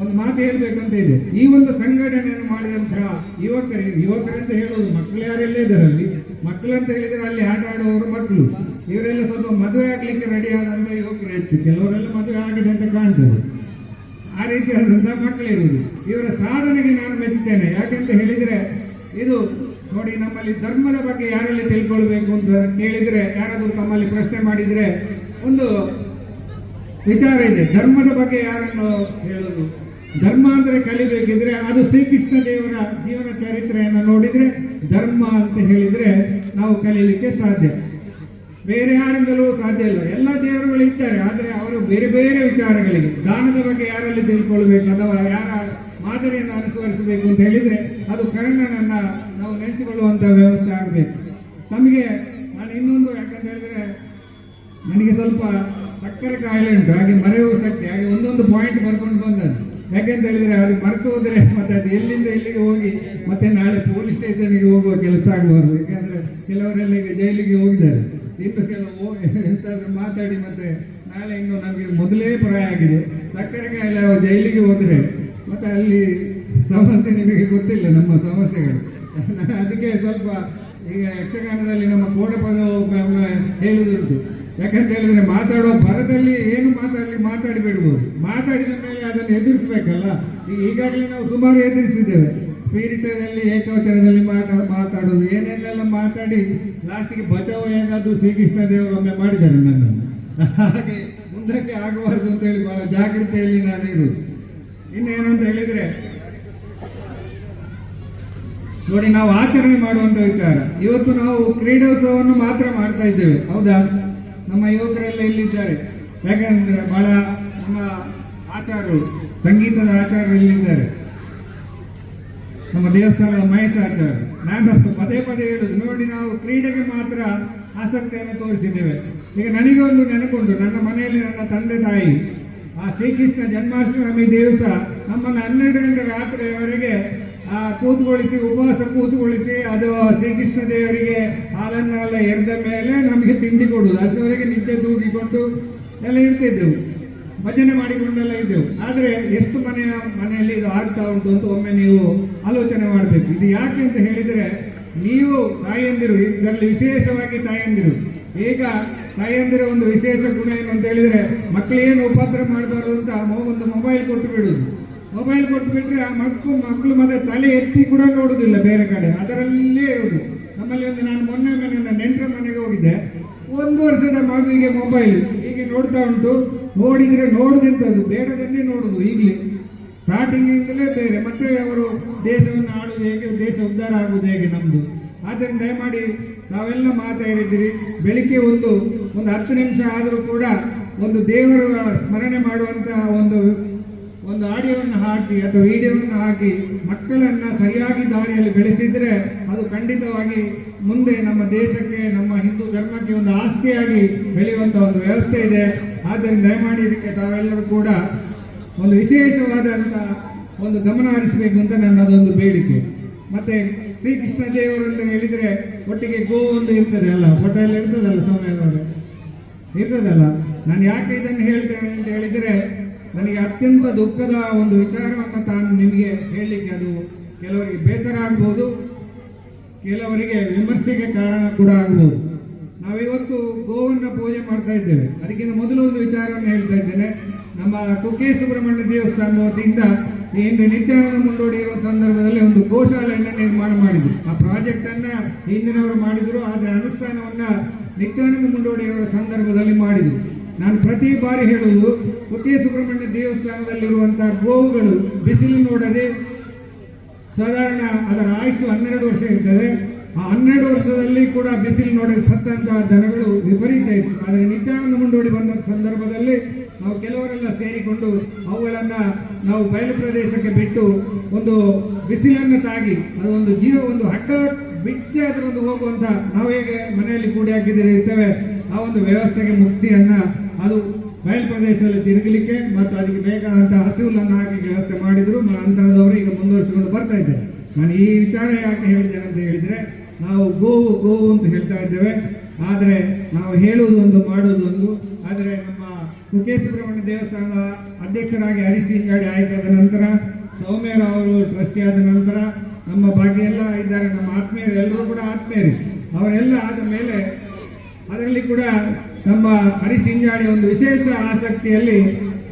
Speaker 4: ಒಂದು ಮಾತು ಹೇಳಬೇಕಂತ ಇದೆ. ಈ ಒಂದು ಸಂಘಟನೆಯನ್ನು ಮಾಡಿದಂತಹ ಯುವಕರು ಯುವಕರಂತ ಹೇಳೋದು ಮಕ್ಕಳು ಯಾರೆಲ್ಲ ಇದರಲ್ಲಿ ಮಕ್ಕಳು ಅಂತ ಹೇಳಿದ್ರೆ ಅಲ್ಲಿ ಆಟ ಆಡುವವರು ಮಕ್ಕಳು. ಇವರೆಲ್ಲ ಸ್ವಲ್ಪ ಮದುವೆ ಆಗ್ಲಿಕ್ಕೆ ರೆಡಿ ಆದಂತ ಯುವಕರು ಹೆಚ್ಚು. ಕೆಲವರೆಲ್ಲ ಮದುವೆ ಆಗಿದೆ ಅಂತ ಕಾಣ್ತದೆ. ಆ ರೀತಿಯಾದಂತಹ ಮಕ್ಕಳಿರುವುದು ಇವರ ಸಾಧನೆಗೆ ನಾನು ಮೆಚ್ಚುತ್ತೇನೆ ಯಾಕೆಂತ ಹೇಳಿದ್ರೆ, ಇದು ನೋಡಿ, ನಮ್ಮಲ್ಲಿ ಧರ್ಮದ ಬಗ್ಗೆ ಯಾರಲ್ಲಿ ತಿಳ್ಕೊಳ್ಬೇಕು ಅಂತ ಕೇಳಿದ್ರೆ, ಯಾರಾದರೂ ತಮ್ಮಲ್ಲಿ ಪ್ರಶ್ನೆ ಮಾಡಿದ್ರೆ ಒಂದು ವಿಚಾರ ಇದೆ. ಧರ್ಮದ ಬಗ್ಗೆ ಯಾರನ್ನು ಹೇಳೋದು? ಧರ್ಮ ಅಂದರೆ ಕಲಿಬೇಕಿದ್ರೆ ಅದು ಶ್ರೀಕೃಷ್ಣ ದೇವರ ಜೀವನ ಚರಿತ್ರೆಯನ್ನು ನೋಡಿದ್ರೆ ಧರ್ಮ ಅಂತ ಹೇಳಿದ್ರೆ ನಾವು ಕಲೀಲಿಕ್ಕೆ ಸಾಧ್ಯ. ಬೇರೆ ಯಾರಿಂದಲೂ ಸಾಧ್ಯ ಇಲ್ಲ. ಎಲ್ಲ ದೇವರುಗಳು ಇದ್ದಾರೆ ಆದರೆ ಅವರು ಬೇರೆ ಬೇರೆ ವಿಚಾರಗಳಿಗೆ. ದಾನದ ಬಗ್ಗೆ ಯಾರಲ್ಲಿ ತಿಳ್ಕೊಳ್ಬೇಕು ಅಥವಾ ಯಾರ ಮಾದರಿಯನ್ನು ಅನುಸರಿಸಬೇಕು ಅಂತ ಹೇಳಿದ್ರೆ ಅದು ಕರ್ಣನನ್ನ ನಾವು ನೆನೆಸಿಕೊಳ್ಳುವಂತ ವ್ಯವಸ್ಥೆ ಆಗಬೇಕು. ನಮಗೆ ನಾನು ಇನ್ನೊಂದು ಯಾಕಂತ ಹೇಳಿದ್ರೆ ನನಗೆ ಸ್ವಲ್ಪ ಸಕ್ಕರೆ ಕಾಯಿಲೆ ಉಂಟು, ಹಾಗೆ ಮರೆಯುವ ಶಕ್ತಿ, ಹಾಗೆ ಒಂದೊಂದು ಪಾಯಿಂಟ್ ಬರ್ಕೊಂಡು ಬಂದದ್ದು. ಯಾಕೆಂತ ಹೇಳಿದ್ರೆ ಅವ್ರಿಗೆ ಮರೆತು ಹೋದ್ರೆ ಮತ್ತೆ ಅದು ಎಲ್ಲಿಂದ ಎಲ್ಲಿಗೆ ಹೋಗಿ ಮತ್ತೆ ನಾಳೆ ಪೊಲೀಸ್ ಸ್ಟೇಷನ್ಗೆ ಹೋಗುವ ಕೆಲಸ ಆಗಬಾರ್ದು. ಯಾಕಂದ್ರೆ ಕೆಲವರೆಲ್ಲ ಈಗ ಜೈಲಿಗೆ ಹೋಗಿದ್ದಾರೆ. ಇನ್ನು ಕೆಲವು ಎಂತಾದ್ರೂ ಮಾತಾಡಿ ಮತ್ತೆ ನಾಳೆ ಇನ್ನು ನಮಗೆ ಮೊದಲೇ ಪ್ರಾಯ ಆಗಿದೆ. ಸಕ್ಕರೆ ಕಾಯಿಲೆ ಅವರು ಜೈಲಿಗೆ ಹೋದ್ರೆ ಮತ್ತೆ ಅಲ್ಲಿ ಸಮಸ್ಯೆ ನಿಮಗೆ ಗೊತ್ತಿಲ್ಲ ನಮ್ಮ ಸಮಸ್ಯೆಗಳು. ಅದಕ್ಕೆ ಸ್ವಲ್ಪ ಈಗ ಯಕ್ಷಗಾನದಲ್ಲಿ ನಮ್ಮ ಕೋಡಪದ ಹೇಳುದುಂಟು ಯಾಕಂತ ಹೇಳಿದ್ರೆ ಮಾತಾಡೋ ಭರದಲ್ಲಿ ಏನು ಮಾತಾಡಲಿ ಮಾತಾಡಿ ಬಿಡ್ಬೋದು ಮಾತಾಡಿದ ಮೇಲೆ ಅದನ್ನು ಎದುರಿಸ್ಬೇಕಲ್ಲ. ಈಗಾಗಲೇ ನಾವು ಸುಮಾರು ಎದುರಿಸಿದ್ದೇವೆ. ಸ್ಪಿರಿಟದಲ್ಲಿ ಏಕವಚನದಲ್ಲಿ ಮಾತಾ ಮಾತಾಡೋದು. ಏನೇನೆಲ್ಲ ಮಾತಾಡಿ ಲಾಸ್ಟಿಗೆ ಬಚಾವ್ ಹೇಗಾದರೂ ಶ್ರೀಕೃಷ್ಣ ದೇವರು ಒಮ್ಮೆ ಮಾಡಿದ್ದಾರೆ ನನ್ನನ್ನು. ಹಾಗೆ ಮುಂದಕ್ಕೆ ಆಗಬಾರದು ಅಂತ ಹೇಳಿ ಬಹಳ ಜಾಗೃತೆಯಲ್ಲಿ ನಾನು ಇರು ಇನ್ನೇನು ಅಂತ ಹೇಳಿದ್ರೆ, ನೋಡಿ ನಾವು ಆಚರಣೆ ಮಾಡುವಂಥ ವಿಚಾರ. ಇವತ್ತು ನಾವು ಕ್ರೀಡೋತ್ಸವವನ್ನು ಮಾತ್ರ ಮಾಡ್ತಾ ಇದ್ದೇವೆ. ಹೌದಾ? ನಮ್ಮ ಯುವಕರೆಲ್ಲ ಇಲ್ಲಿದ್ದಾರೆ. ಯಾಕಂದ್ರೆ ಬಹಳ ನಮ್ಮ ಆಚಾರರು ಸಂಗೀತದ ಆಚಾರರು ಇಲ್ಲಿದ್ದಾರೆ. ನಮ್ಮ ದೇವಸ್ಥಾನದ ಮಹೇಶ ಆಚಾರ್ಯ ನಾನು ಪದೇ ಪದೇ ಹೇಳುದು, ನೋಡಿ ನಾವು ಕ್ರೀಡೆಗೆ ಮಾತ್ರ ಆಸಕ್ತಿಯನ್ನು ತೋರಿಸಿದ್ದೇವೆ. ಈಗ ನನಗೊಂದು ನೆನಪುಂಟು, ನನ್ನ ಮನೆಯಲ್ಲಿ ನನ್ನ ತಂದೆ ತಾಯಿ, ಆ ಶ್ರೀಕೃಷ್ಣ ಜನ್ಮಾಷ್ಟಮಿ ದಿವಸ ನಮ್ಮನ್ನು ಹನ್ನೆರಡು ಗಂಟೆ ರಾತ್ರಿಯವರೆಗೆ ಕೂತ್ಗೊಳಿಸಿ, ಉಪವಾಸ ಕೂತ್ಗೊಳಿಸಿ, ಅದು ಶ್ರೀಕೃಷ್ಣ ದೇವರಿಗೆ ಹಾಲನ್ನೆಲ್ಲ ಎರೆದ ಮೇಲೆ ನಮಗೆ ತಿಂಡಿ ಕೊಡುವುದು. ಅಷ್ಟರವರೆಗೆ ನಿದ್ದೆ ತೂಗಿಕೊಂಡು ಎಲ್ಲ ಇರ್ತಿದ್ದೆವು ಭಜನೆ ಮಾಡಿಕೊಂಡೆಲ್ಲ ಇದ್ದೆವು. ಆದರೆ ಎಷ್ಟು ಮನೆಯ ಮನೆಯಲ್ಲಿ ಇದು ಆಗ್ತಾ ಉಂಟು ಅಂತ ಒಮ್ಮೆ ನೀವು ಆಲೋಚನೆ ಮಾಡಬೇಕು. ಇದು ಯಾಕೆ ಅಂತ ಹೇಳಿದರೆ, ನೀವು ತಾಯಂದಿರು, ಇದರಲ್ಲಿ ವಿಶೇಷವಾಗಿ ತಾಯಂದಿರು. ಈಗ ತಾಯಂದಿರ ಒಂದು ವಿಶೇಷ ಗುಣ ಏನು ಅಂತ ಹೇಳಿದರೆ ಮಕ್ಕಳೇನು ಉಪದ್ರ ಮಾಡಬಾರ್ದು ಅಂತ ಒಂದು ಮೊಬೈಲ್ ಕೊಟ್ಟು ಬಿಡುದು ಮೊಬೈಲ್ ಕೊಟ್ಟು ಬಿಟ್ರೆ ಆ ಮಕ್ಕಳು ಮಕ್ಕಳು ಮತ್ತೆ ತಲೆ ಎತ್ತಿ ಕೂಡ ನೋಡುದಿಲ್ಲ ಬೇರೆ ಕಡೆ. ಅದರಲ್ಲೇ ಇರೋದು. ನಮ್ಮಲ್ಲಿ ಒಂದು ನಾನು ಮೊನ್ನೆ ಮೊನ್ನೆ ನನ್ನ ನೆಂಟರ ಮನೆಗೆ ಹೋಗಿದ್ದೆ. ಒಂದು ವರ್ಷದ ಮಗುವಿಗೆ ಮೊಬೈಲ್. ಹೀಗೆ ನೋಡ್ತಾ ಉಂಟು. ನೋಡಿದರೆ ನೋಡುದೆಂತದ್ದು? ಬೇಡದನ್ನೇ ನೋಡುದು ಈಗಲೇ. ಸ್ಟಾರ್ಟಿಂಗಿಂದಲೇ ಬೇರೆ. ಮತ್ತೆ ಅವರು ದೇಶವನ್ನು ಆಳುವುದು ಹೇಗೆ? ದೇಶ ಉದ್ಧಾರ ಆಗುವುದು ಹೇಗೆ ನಮ್ಮದು ಆದ್ದರಿಂದ ದಯಮಾಡಿ ನಾವೆಲ್ಲ ಮಾತಾಡಿದ್ದೀರಿ ಬೆಳಿಗ್ಗೆ ಒಂದು ಒಂದು ಹತ್ತು ನಿಮಿಷ ಆದರೂ ಕೂಡ ಒಂದು ದೇವರುಗಳ ಸ್ಮರಣೆ ಮಾಡುವಂತಹ ಒಂದು ಒಂದು ಆಡಿಯೋವನ್ನು ಹಾಕಿ ಅಥವಾ ವಿಡಿಯೋವನ್ನು ಹಾಕಿ ಮಕ್ಕಳನ್ನು ಸರಿಯಾಗಿ ದಾರಿಯಲ್ಲಿ ಬೆಳೆಸಿದರೆ ಅದು ಖಂಡಿತವಾಗಿ ಮುಂದೆ ನಮ್ಮ ದೇಶಕ್ಕೆ, ನಮ್ಮ ಹಿಂದೂ ಧರ್ಮಕ್ಕೆ ಒಂದು ಆಸ್ತಿಯಾಗಿ ಬೆಳೆಯುವಂಥ ಒಂದು ವ್ಯವಸ್ಥೆ ಇದೆ. ಆದ್ದರಿಂದ ದಯಮಾಡಿ ಇದಕ್ಕೆ ತಾವೆಲ್ಲರೂ ಕೂಡ ಒಂದು ವಿಶೇಷವಾದಂಥ ಒಂದು ಗಮನ ಹರಿಸಬೇಕು ಅಂತ ನನ್ನದೊಂದು ಬೇಡಿಕೆ. ಮತ್ತು ಶ್ರೀಕೃಷ್ಣ ದೇವರು ಅಂತ ಹೇಳಿದರೆ ಒಟ್ಟಿಗೆ ಗೋ ಒಂದು ಇರ್ತದೆ ಅಲ್ಲ? ಹೋಟೆಲ್ ಇರ್ತದಲ್ಲ ಸಮಯದಲ್ಲಿ ಇರ್ತದಲ್ಲ? ನಾನು ಯಾಕೆ ಇದನ್ನು ಹೇಳ್ತೇನೆ ಅಂತ ಹೇಳಿದರೆ ನನಗೆ ಅತ್ಯಂತ ದುಃಖದ ಒಂದು ವಿಚಾರವನ್ನು ತಾನು ನಿಮಗೆ ಹೇಳಲಿಕ್ಕೆ ಅದು ಕೆಲವರಿಗೆ ಬೇಸರ ಆಗ್ಬೋದು, ಕೆಲವರಿಗೆ ವಿಮರ್ಶೆಗೆ ಕಾರಣ ಕೂಡ ಆಗ್ಬೋದು. ನಾವಿವತ್ತು ಗೋವನ್ನು ಪೂಜೆ ಮಾಡ್ತಾ ಇದ್ದೇವೆ. ಅದಕ್ಕಿಂತ ಮೊದಲು ಒಂದು ವಿಚಾರವನ್ನು ಹೇಳ್ತಾ ಇದ್ದೇನೆ. ನಮ್ಮ ಕುಕ್ಕೆ ಸುಬ್ರಹ್ಮಣ್ಯ ದೇವಸ್ಥಾನದ ವತಿಯಿಂದ ಹಿಂದೆ ನಿತ್ಯಾನಂದ ಮುಂದೋಡಿ ಇರುವ ಸಂದರ್ಭದಲ್ಲಿ ಒಂದು ಗೋಶಾಲೆಯನ್ನು ನಿರ್ಮಾಣ ಮಾಡಿದ್ರು. ಆ ಪ್ರಾಜೆಕ್ಟ್ ಅನ್ನ ಹಿಂದಿನವರು ಮಾಡಿದ್ರು, ಆದರೆ ಅನುಷ್ಠಾನವನ್ನ ನಿತ್ಯಾನಂದ ಮುಂಡೋಡಿಯವರ ಸಂದರ್ಭದಲ್ಲಿ ಮಾಡಿದ್ರು. ನಾನು ಪ್ರತಿ ಬಾರಿ ಹೇಳುವುದು ಕುಕ್ಕೆ ಸುಬ್ರಹ್ಮಣ್ಯ ದೇವಸ್ಥಾನದಲ್ಲಿರುವಂತಹ ಗೋವುಗಳು ಬಿಸಿಲು ನೋಡದೆ ಸಾಧಾರಣ ಅದರ ಆಯುಷು ಹನ್ನೆರಡು ವರ್ಷ ಇರ್ತದೆ. ಆ ಹನ್ನೆರಡು ವರ್ಷದಲ್ಲಿ ಕೂಡ ಬಿಸಿಲು ನೋಡದೆ ಸತ್ತಂತಹ ಜನಗಳು ವಿಪರೀತ ಇತ್ತು. ಆದರೆ ನಿತ್ಯಾನಂದ ಮುಂಡೋಡಿ ಬಂದ ಸಂದರ್ಭದಲ್ಲಿ ನಾವು ಕೆಲವರೆಲ್ಲ ಸೇರಿಕೊಂಡು ಅವುಗಳನ್ನ ನಾವು ಬಯಲು ಪ್ರದೇಶಕ್ಕೆ ಬಿಟ್ಟು ಒಂದು ಬಿಸಿಲನ್ನು ತಾಗಿ, ಅದು ಒಂದು ಜೀವ, ಒಂದು ಹಡ್ಡ ಬಿಚ್ಚಿ ಅದರೊಂದು ಹೋಗುವಂತ ನಾವು ಹೇಗೆ ಮನೆಯಲ್ಲಿ ಕೂಡಿ ಹಾಕಿದರೆ ಇರ್ತೇವೆ ಆ ಒಂದು ವ್ಯವಸ್ಥೆಗೆ ಮುಕ್ತಿಯನ್ನ ಅದು ಬಯಲು ಪ್ರದೇಶದಲ್ಲಿ ತಿರುಗಲಿಕ್ಕೆ ಮತ್ತು ಅದಕ್ಕೆ ಬೇಕಾದಂಥ ಹಸಿವುಗಳನ್ನು ಹಾಕಿ ವ್ಯವಸ್ಥೆ ಮಾಡಿದ್ರು. ಅಂತರದವರು ಈಗ ಮುಂದುವರಿಸಿಕೊಂಡು ಬರ್ತಾ ಇದ್ದಾರೆ ನಾನು ಈ ವಿಚಾರ ಯಾಕೆ ಹೇಳಿದ್ದೇನೆ ಅಂತ ಹೇಳಿದ್ರೆ, ನಾವು ಗೋವು ಗೋವು ಅಂತ ಹೇಳ್ತಾ ಇದ್ದೇವೆ. ಆದರೆ ನಾವು ಹೇಳುವುದು ಒಂದು, ಮಾಡುವುದು ಒಂದು. ಆದರೆ ನಮ್ಮ ಕುಕ್ಕೆ ಸುಬ್ರಹ್ಮಣ್ಯ ದೇವಸ್ಥಾನದ ಅಧ್ಯಕ್ಷರಾಗಿ ಹರಿಸಿಂಗಾಡಿ ಆಯ್ಕೆಯಾದ ನಂತರ ಸೌಮ್ಯರಾವ್ ಅವರು ಟ್ರಸ್ಟಿ ಆದ ನಂತರ, ನಮ್ಮ ಬಾಕಿ ಎಲ್ಲ ಇದ್ದಾರೆ. ನಮ್ಮ ಆತ್ಮೀಯರು ಎಲ್ಲರೂ ಕೂಡ ಆತ್ಮೀಯರು. ಅವರೆಲ್ಲ ಆದ ಮೇಲೆ ಅದರಲ್ಲಿ ಕೂಡ ನಮ್ಮ ಹರಿಸಿಂಜಾಣಿ ಒಂದು ವಿಶೇಷ ಆಸಕ್ತಿಯಲ್ಲಿ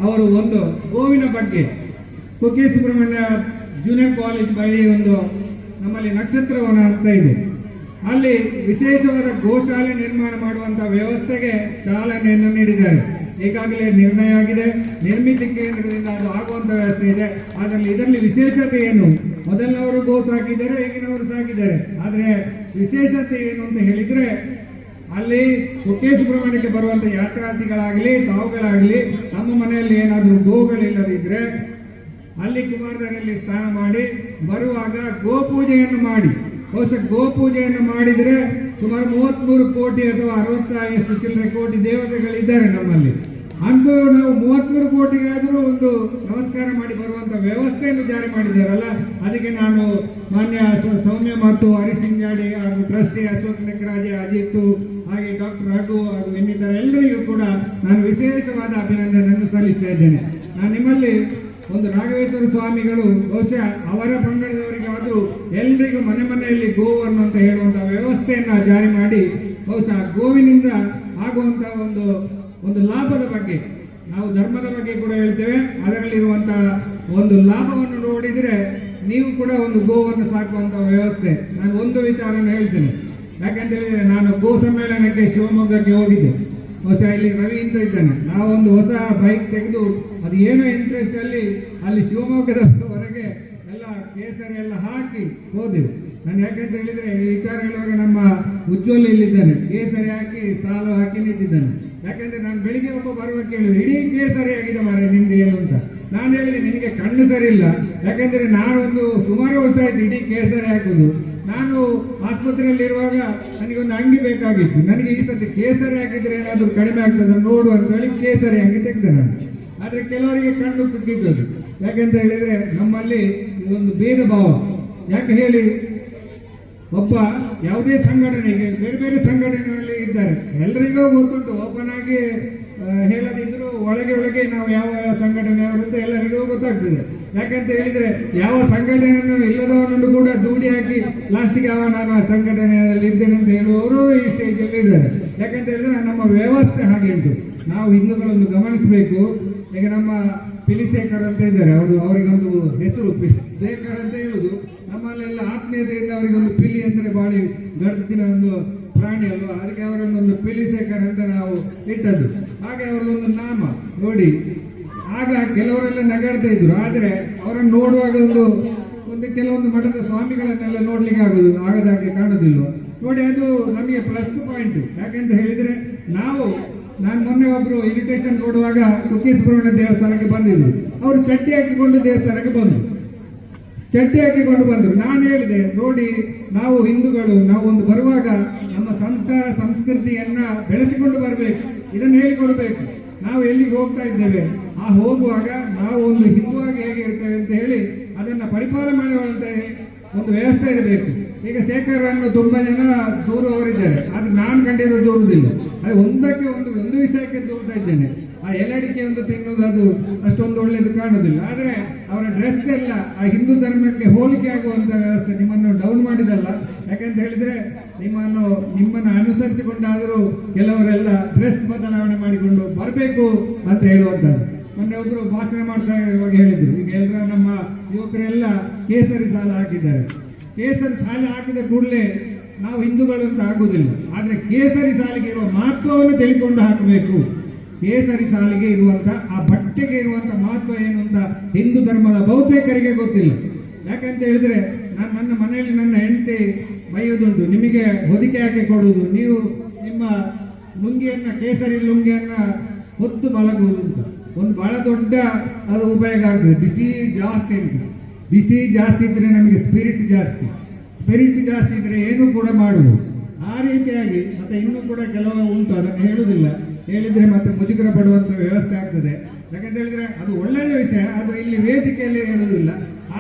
Speaker 4: ಅವರು ಒಂದು ಗೋವಿನ ಬಗ್ಗೆ ಕುಕ್ಕೆ ಸುಬ್ರಹ್ಮಣ್ಯ ಜೂನಿಯರ್ ಕಾಲೇಜ್ ಬಳಿ ಒಂದು ನಮ್ಮಲ್ಲಿ ನಕ್ಷತ್ರವನ ಅಂತ ಇದೆ. ಅಲ್ಲಿ ವಿಶೇಷವಾದ ಗೋಶಾಲೆ ನಿರ್ಮಾಣ ಮಾಡುವಂಥ ವ್ಯವಸ್ಥೆಗೆ ಚಾಲನೆಯನ್ನು ನೀಡಿದ್ದಾರೆ. ಈಗಾಗಲೇ ನಿರ್ಣಯ ಆಗಿದೆ. ನಿರ್ಮಿತ ಕೇಂದ್ರದಿಂದ ಅದು ಆಗುವಂಥ ವ್ಯವಸ್ಥೆ ಇದೆ. ಅದರಲ್ಲಿ ಇದರಲ್ಲಿ ವಿಶೇಷತೆ ಏನು? ಮೊದಲಿನವರು ಗೋ ಸಾಕಿದ್ದಾರೆ ಈಗಿನವರು ಸಾಕಿದ್ದಾರೆ. ಆದರೆ ವಿಶೇಷತೆ ಏನು ಅಂತ ಹೇಳಿದ್ರೆ ಅಲ್ಲಿ ಕುಕ್ಕೆ ಸುಬ್ರಹ್ಮಣ್ಯಕ್ಕೆ ಬರುವಂತ ಯಾತ್ರಾರ್ಥಿಗಳಾಗಲಿ, ತಾವುಗಳಾಗಲಿ ನಮ್ಮ ಮನೆಯಲ್ಲಿ ಏನಾದರೂ ಗೋಗಳಿಲ್ಲದಿದ್ದರೆ ಅಲ್ಲಿ ಕುಮಾರದಲ್ಲಿ ಸ್ನಾನ ಮಾಡಿ, ಬರುವಾಗ ಗೋಪೂಜೆಯನ್ನು ಮಾಡಿ. ಬಹುಶಃ ಗೋಪೂಜೆಯನ್ನು ಮಾಡಿದರೆ ಸುಮಾರು ಮೂವತ್ಮೂರು ಕೋಟಿ ಅಥವಾ ಅರವತ್ತ ಎಷ್ಟು ಚಿಲ್ಲರೆ ಕೋಟಿ ದೇವತೆಗಳಿದ್ದಾರೆ ನಮ್ಮಲ್ಲಿ. ಅಂತೂ ನಾವು ಮೂವತ್ಮೂರು ಕೋಟಿಗೆ ಆದರೂ ಒಂದು ನಮಸ್ಕಾರ ಮಾಡಿ ಬರುವಂತ ವ್ಯವಸ್ಥೆಯನ್ನು ಜಾರಿ ಮಾಡಿದ್ದಾರಲ್ಲ, ಅದಕ್ಕೆ ನಾನು ಮಾನ್ಯ ಸೌಮ್ಯ ಮತ್ತು ಹರೀಶ್ ಹಾಗೂ ಟ್ರಸ್ಟಿ ಅಶೋಕ್ ನೆಕ್ರಾಜೆ ಅಜಿತ್ ಹಾಗೆ ಡಾಕ್ಟರ್ ರಘು ಹಾಗೂ ಇನ್ನಿತರ ಎಲ್ಲರಿಗೂ ಕೂಡ ನಾನು ವಿಶೇಷವಾದ ಅಭಿನಂದನೆಯನ್ನು ಸಲ್ಲಿಸ್ತಾ ಇದ್ದೇನೆ. ನಾನು ನಿಮ್ಮಲ್ಲಿ ಒಂದು ರಾಘವೇಶ್ವರ ಸ್ವಾಮಿಗಳು, ಬಹುಶಃ ಅವರ ಪಂಗಡದವರಿಗೆ ಆದರೂ ಎಲ್ರಿಗೂ ಮನೆ ಮನೆಯಲ್ಲಿ ಗೋವನ್ನು ಅಂತ ಹೇಳುವಂಥ ವ್ಯವಸ್ಥೆಯನ್ನು ಜಾರಿ ಮಾಡಿ, ಬಹುಶಃ ಗೋವಿನಿಂದ ಆಗುವಂಥ ಒಂದು ಒಂದು ಲಾಭದ ಬಗ್ಗೆ ನಾವು ಧರ್ಮದ ಬಗ್ಗೆ ಕೂಡ ಹೇಳ್ತೇವೆ. ಅದರಲ್ಲಿರುವಂತಹ ಒಂದು ಲಾಭವನ್ನು ನೋಡಿದ್ರೆ ನೀವು ಕೂಡ ಒಂದು ಗೋವನ್ನು ಸಾಕುವಂಥ ವ್ಯವಸ್ಥೆ. ನಾನು ಒಂದು ವಿಚಾರವನ್ನು ಹೇಳ್ತೇನೆ. ಯಾಕಂತ ಹೇಳಿದ್ರೆ ನಾನು ಗೋ ಸಮ್ಮೇಳನಕ್ಕೆ ಶಿವಮೊಗ್ಗಕ್ಕೆ ಹೋಗಿದ್ದೆ. ಹೊಸ ಇಲ್ಲಿ ರವಿ ಅಂತ ಇದ್ದಾನೆ. ಒಂದು ಹೊಸ ಬೈಕ್ ತೆಗೆದು ಅದು ಏನೋ ಇಂಟ್ರೆಸ್ಟ್ ಅಲ್ಲಿ ಅಲ್ಲಿ ಶಿವಮೊಗ್ಗದವರೆಗೆ ಎಲ್ಲ ಕೇಸರಿ ಎಲ್ಲ ಹಾಕಿ ಹೋದೆವು. ನಾನು ಯಾಕಂತ ಹೇಳಿದ್ರೆ ಈ ವಿಚಾರ ಹೇಳುವಾಗ ನಮ್ಮ ಉಜ್ವಲ್ ಇಲ್ಲಿದ್ದಾನೆ. ಕೇಸರಿ ಹಾಕಿ ಸಾಲು ಹಾಕಿ ನಿಂತಿದ್ದಾನೆ. ಯಾಕಂದ್ರೆ ನಾನು ಬೆಳಿಗ್ಗೆ ಒಬ್ಬ ಬರುವ ಕೇಳಿದೆ ಇಡೀ ಕೇಸರಿ ಆಗಿದೆ ಮಾರೆ ನಿಂದು ಏನು ಅಂತ? ನಾನು ಹೇಳಿದೆ, ನಿನಗೆ ಕಣ್ಣು ಸರಿ ಇಲ್ಲ ಯಾಕಂದ್ರೆ ನಾನೊಂದು ಸುಮಾರು ವರ್ಷ ಆಯ್ತು ಇಡೀ ಕೇಸರಿ ಹಾಕುದು ನಾನು ಆಸ್ಪತ್ರೆಯಲ್ಲಿರುವಾಗ ನನಗೊಂದು ಅಂಗಿ ಬೇಕಾಗಿತ್ತು. ನನಗೆ ಈ ಸತಿ ಕೇಸರಿ ಹಾಕಿದ್ರೆ ಏನಾದರೂ ಕಡಿಮೆ ಆಗ್ತದೆ ನೋಡು ಅಂತ ಹೇಳಿ ಕೇಸರಿ ಅಂಗಿ ತೆಗೆದೆ ನಾನು. ಆದರೆ ಕೆಲವರಿಗೆ ಕಣ್ಣು ಕುಕ್ಕಿತ್ತು ಯಾಕಂತ ಹೇಳಿದ್ರೆ ನಮ್ಮಲ್ಲಿ ಇದೊಂದು ಭೇದ ಭಾವ. ಯಾಕೆ ಹೇಳಿ ಒಬ್ಬ ಯಾವುದೇ ಸಂಘಟನೆಗೆ, ಬೇರೆ ಬೇರೆ ಸಂಘಟನೆಗಳಲ್ಲಿ ಇದ್ದಾರೆ. ಎಲ್ಲರಿಗೂ ಗೊತ್ತುಂಟು ಓಪನ್ ಆಗಿ ಹೇಳದಿದ್ರು ಒಳಗೆ ಒಳಗೆ ನಾವು ಯಾವ ಯಾವ ಸಂಘಟನೆಯವರು ಅಂತ ಎಲ್ಲರಿಗೂ ಗೊತ್ತಾಗ್ತದೆ. ಯಾಕಂತ ಹೇಳಿದ್ರೆ ಯಾವ ಸಂಘಟನೆಯನ್ನು ಇಲ್ಲದವನನ್ನು ಕೂಡ ದೂಡಿ ಹಾಕಿ ಲಾಸ್ಟಿಗೆ ಅವ ನಾನು ಆ ಸಂಘಟನೆಯಲ್ಲಿ ಇದ್ದೇನೆ ಅಂತ ಹೇಳುವವರು ಈ ಸ್ಟೇಜಲ್ಲಿ ಇದ್ದಾರೆ. ಯಾಕಂತ ಹೇಳಿದ್ರೆ ನಮ್ಮ ವ್ಯವಸ್ಥೆ ಹಾಗೆ ಉಂಟು. ನಾವು ಹಿಂದೂಗಳನ್ನು ಗಮನಿಸಬೇಕು. ಈಗ ನಮ್ಮ ಪಿಲಿಶೇಖರ್ ಅಂತ ಇದ್ದಾರೆ. ಅವರು ಅವರಿಗೊಂದು ಹೆಸರು ಶೇಖರ್ ಅಂತ ಹೇಳುದು ನಮ್ಮಲ್ಲೆಲ್ಲ ಆತ್ಮೀಯತೆಯಿಂದ ಅವರಿಗೊಂದು ಪಿಲಿ ಅಂದರೆ ಬಾಳಿ ಗಡ್ದಿನ ಒಂದು ಪ್ರಾಣಿ ಅಲ್ವಾ? ಅದಕ್ಕೆ ಅವರನ್ನೊಂದು ಪಿಲಿಶೇಖರ್ ಅಂತ ನಾವು ಇಟ್ಟದ್ದು. ಹಾಗೆ ಅವರದೊಂದು ನಾಮ ನೋಡಿ. ಆಗ ಕೆಲವರೆಲ್ಲ ನಗಾಡ್ತಾ ಇದ್ರು. ಆದ್ರೆ ಅವರನ್ನು ನೋಡುವಾಗ ಒಂದು ಒಂದು ಕೆಲವೊಂದು ಮಠದ ಸ್ವಾಮಿಗಳನ್ನೆಲ್ಲ ನೋಡ್ಲಿಕ್ಕೆ ಆಗುದು ಆಗದ ಹಾಗೆ ಕಾಣುದಿಲ್ಲ ನೋಡಿ, ಅದು ನಮಗೆ ಪ್ಲಸ್ ಪಾಯಿಂಟ್ ಯಾಕೆಂತ ಹೇಳಿದ್ರೆ, ನಾವು ನಾನು ಮೊನ್ನೆ ಒಬ್ರು ಇರಿಟೇಷನ್ ನೋಡುವಾಗ ಕುಕ್ಕಿ ಸುಬ್ರಹ್ಮಣ್ಯ ದೇವಸ್ಥಾನಕ್ಕೆ ಬಂದಿದ್ರು. ಅವರು ಚಟ್ಟಿ ಹಾಕಿಕೊಂಡು ದೇವಸ್ಥಾನಕ್ಕೆ ಬಂದರು. ಚಟ್ಟಿ ಹಾಕಿಕೊಂಡು ಬಂದರು. ನಾನು ಹೇಳಿದೆ, ನೋಡಿ, ನಾವು ಹಿಂದೂಗಳು, ನಾವು ಒಂದು ಬರುವಾಗ ನಮ್ಮ ಸಂಸ್ಕಾರ, ಸಂಸ್ಕೃತಿಯನ್ನ ಬೆಳೆಸಿಕೊಂಡು ಬರಬೇಕು. ಇದನ್ನು ಹೇಳಿಕೊಡ್ಬೇಕು. ನಾವು ಎಲ್ಲಿಗೆ ಹೋಗ್ತಾ ಇದ್ದೇವೆ? ಆ ಹೋಗುವಾಗ ನಾವು ಒಂದು ಹಿಂದುವಾಗಿ ಹೇಗೆ ಇರ್ತೇವೆ ಅಂತ ಹೇಳಿ ಅದನ್ನು ಪರಿಪಾಲನೆ ಮಾಡುವಂತ ಒಂದು ವ್ಯವಸ್ಥೆ ಇರಬೇಕು. ಈಗ ಶೇಖರ್ ಅನ್ನೋ ತುಂಬ ಜನ ದೂರುವವರಿದ್ದಾರೆ ಅದು ನಾನು ಕಂಡಿರೋ ದೂರುದಿಲ್ಲ. ಅದು ಒಂದಕ್ಕೆ ಒಂದು ಒಂದು ವಿಷಯಕ್ಕೆ ದೂರ್ತಾ ಇದ್ದೇನೆ. ಆ ಎಲಡಿಕೆ ಒಂದು ತಿನ್ನೋದು ಅದು ಅಷ್ಟೊಂದು ಒಳ್ಳೆಯದು ಕಾಣುವುದಿಲ್ಲ ಆದರೆ ಅವರ ಡ್ರೆಸ್ ಎಲ್ಲ ಆ ಹಿಂದೂ ಧರ್ಮಕ್ಕೆ ಹೋಲಿಕೆ ಆಗುವಂಥ ವ್ಯವಸ್ಥೆ ನಿಮ್ಮನ್ನು ಡೌನ್ ಮಾಡಿದಲ್ಲ. ಯಾಕಂತ ಹೇಳಿದರೆ ನಿಮ್ಮನ್ನು ನಿಮ್ಮನ್ನು ಅನುಸರಿಸಿಕೊಂಡಾದರೂ ಕೆಲವರೆಲ್ಲ ಡ್ರೆಸ್ ಬದಲಾವಣೆ ಮಾಡಿಕೊಂಡು ಬರಬೇಕು ಅಂತ ಹೇಳುವಂಥದ್ದು. ಮೊನ್ನೆ ಒಬ್ರು ಭಾಷಣ ಮಾಡ್ತಾ ಇರುವಾಗ ಹೇಳಿದ್ರು. ಈಗ ಎಲ್ಲರ ನಮ್ಮ ಯುವಕರೆಲ್ಲ ಕೇಸರಿ ಸಾಲ ಹಾಕಿದ್ದಾರೆ. ಕೇಸರಿ ಸಾಲ ಹಾಕಿದ ಕೂಡಲೇ ನಾವು ಹಿಂದೂಗಳು ಅಂತ ಆಗುವುದಿಲ್ಲ. ಆದರೆ ಕೇಸರಿ ಸಾಲಿಗೆ ಇರುವ ಮಹತ್ವವನ್ನು ತಿಳಿಕೊಂಡು ಹಾಕಬೇಕು. ಕೇಸರಿ ಸಾಲಿಗೆ ಇರುವಂತ, ಆ ಬಟ್ಟೆಗೆ ಇರುವಂತ ಮಹತ್ವ ಏನು ಅಂತ ಹಿಂದೂ ಧರ್ಮದ ಬಹುತೇಕರಿಗೆ ಗೊತ್ತಿಲ್ಲ. ಯಾಕಂತ ಹೇಳಿದ್ರೆ, ನಾನು ನನ್ನ ಮನೆಯಲ್ಲಿ ನನ್ನ ಹೆಂಡತಿ ಬೈಯೋದುಂಟು. ನಿಮಗೆ ಹೊದಿಕೆ ಹಾಕಿ ಕೊಡುವುದು. ನೀವು ನಿಮ್ಮ ಲುಂಗಿಯನ್ನು, ಕೇಸರಿ ಲುಂಗಿಯನ್ನ ಹೊತ್ತು ಮಲಗುವುದು ಅಂತ. ಒಂದು ಬಹಳ ದೊಡ್ಡ, ಅದು ಉಪಯೋಗ ಆಗ್ತದೆ. ಬಿಸಿ ಜಾಸ್ತಿ ಉಂಟು ಬಿಸಿ ಜಾಸ್ತಿ ಇದ್ರೆ ನಮಗೆ ಸ್ಪಿರಿಟ್ ಜಾಸ್ತಿ. ಸ್ಪಿರಿಟ್ ಜಾಸ್ತಿ ಇದ್ರೆ ಏನು ಕೂಡ ಮಾಡುವುದು. ಆ ರೀತಿಯಾಗಿ, ಮತ್ತೆ ಇನ್ನೂ ಕೂಡ ಕೆಲವು ಉಂಟು, ಅದನ್ನು ಹೇಳುವುದಿಲ್ಲ. ಹೇಳಿದ್ರೆ ಮತ್ತೆ ಮುಜುಗರ ಪಡುವಂಥ ವ್ಯವಸ್ಥೆ ಆಗ್ತದೆ. ಯಾಕಂತ ಹೇಳಿದ್ರೆ ಅದು ಒಳ್ಳೆಯ ವಿಷಯ, ಆದರೆ ಇಲ್ಲಿ ವೇದಿಕೆಯಲ್ಲಿ ಹೇಳುವುದಿಲ್ಲ.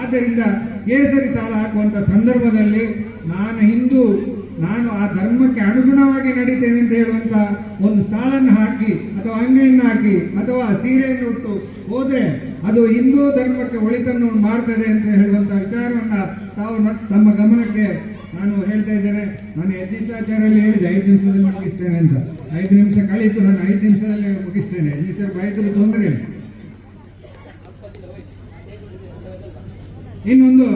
Speaker 4: ಆದ್ದರಿಂದ ಕೇಸರಿ ಸಾಲ ಹಾಕುವಂಥ ಸಂದರ್ಭದಲ್ಲಿ ನಾನು ಹಿಂದೂ ನಾನು ಆ ಧರ್ಮಕ್ಕೆ ಅನುಗುಣವಾಗಿ ನಡೀತೇನೆ ಅಂತ ಹೇಳುವಂತ ಒಂದು ಸಾಲನ್ನು ಹಾಕಿ ಅಥವಾ ಅಂಗೈಯನ್ನು ಹಾಕಿ ಅಥವಾ ಸೀರೆಯನ್ನು ಉಟ್ಟು ಹೋದ್ರೆ ಅದು ಹಿಂದೂ ಧರ್ಮಕ್ಕೆ ಒಳಿತನ್ನು ಮಾಡ್ತದೆ ಅಂತ ಹೇಳುವಂತ ವಿಚಾರವನ್ನ ತಾವು ತಮ್ಮ ಗಮನಕ್ಕೆ ನಾನು ಹೇಳ್ತಾ ಇದ್ದೇನೆ. ನಾನು ಯಜ್ಞಾಚಾರ್ಯಲ್ಲಿ ಹೇಳಿದೆ, ಐದು ನಿಮಿಷದಲ್ಲಿ ಮುಗಿಸ್ತೇನೆ ಅಂತ. ಐದು ನಿಮಿಷ ಕಳೀತು, ನಾನು ಐದು ನಿಮಿಷದಲ್ಲಿ ಮುಗಿಸ್ತೇನೆ. ಯಜ್ಞಾಚಾರ್ಯ ಬೈದ್ರು ತೊಂದರೆ ಇನ್ನೊಂದು,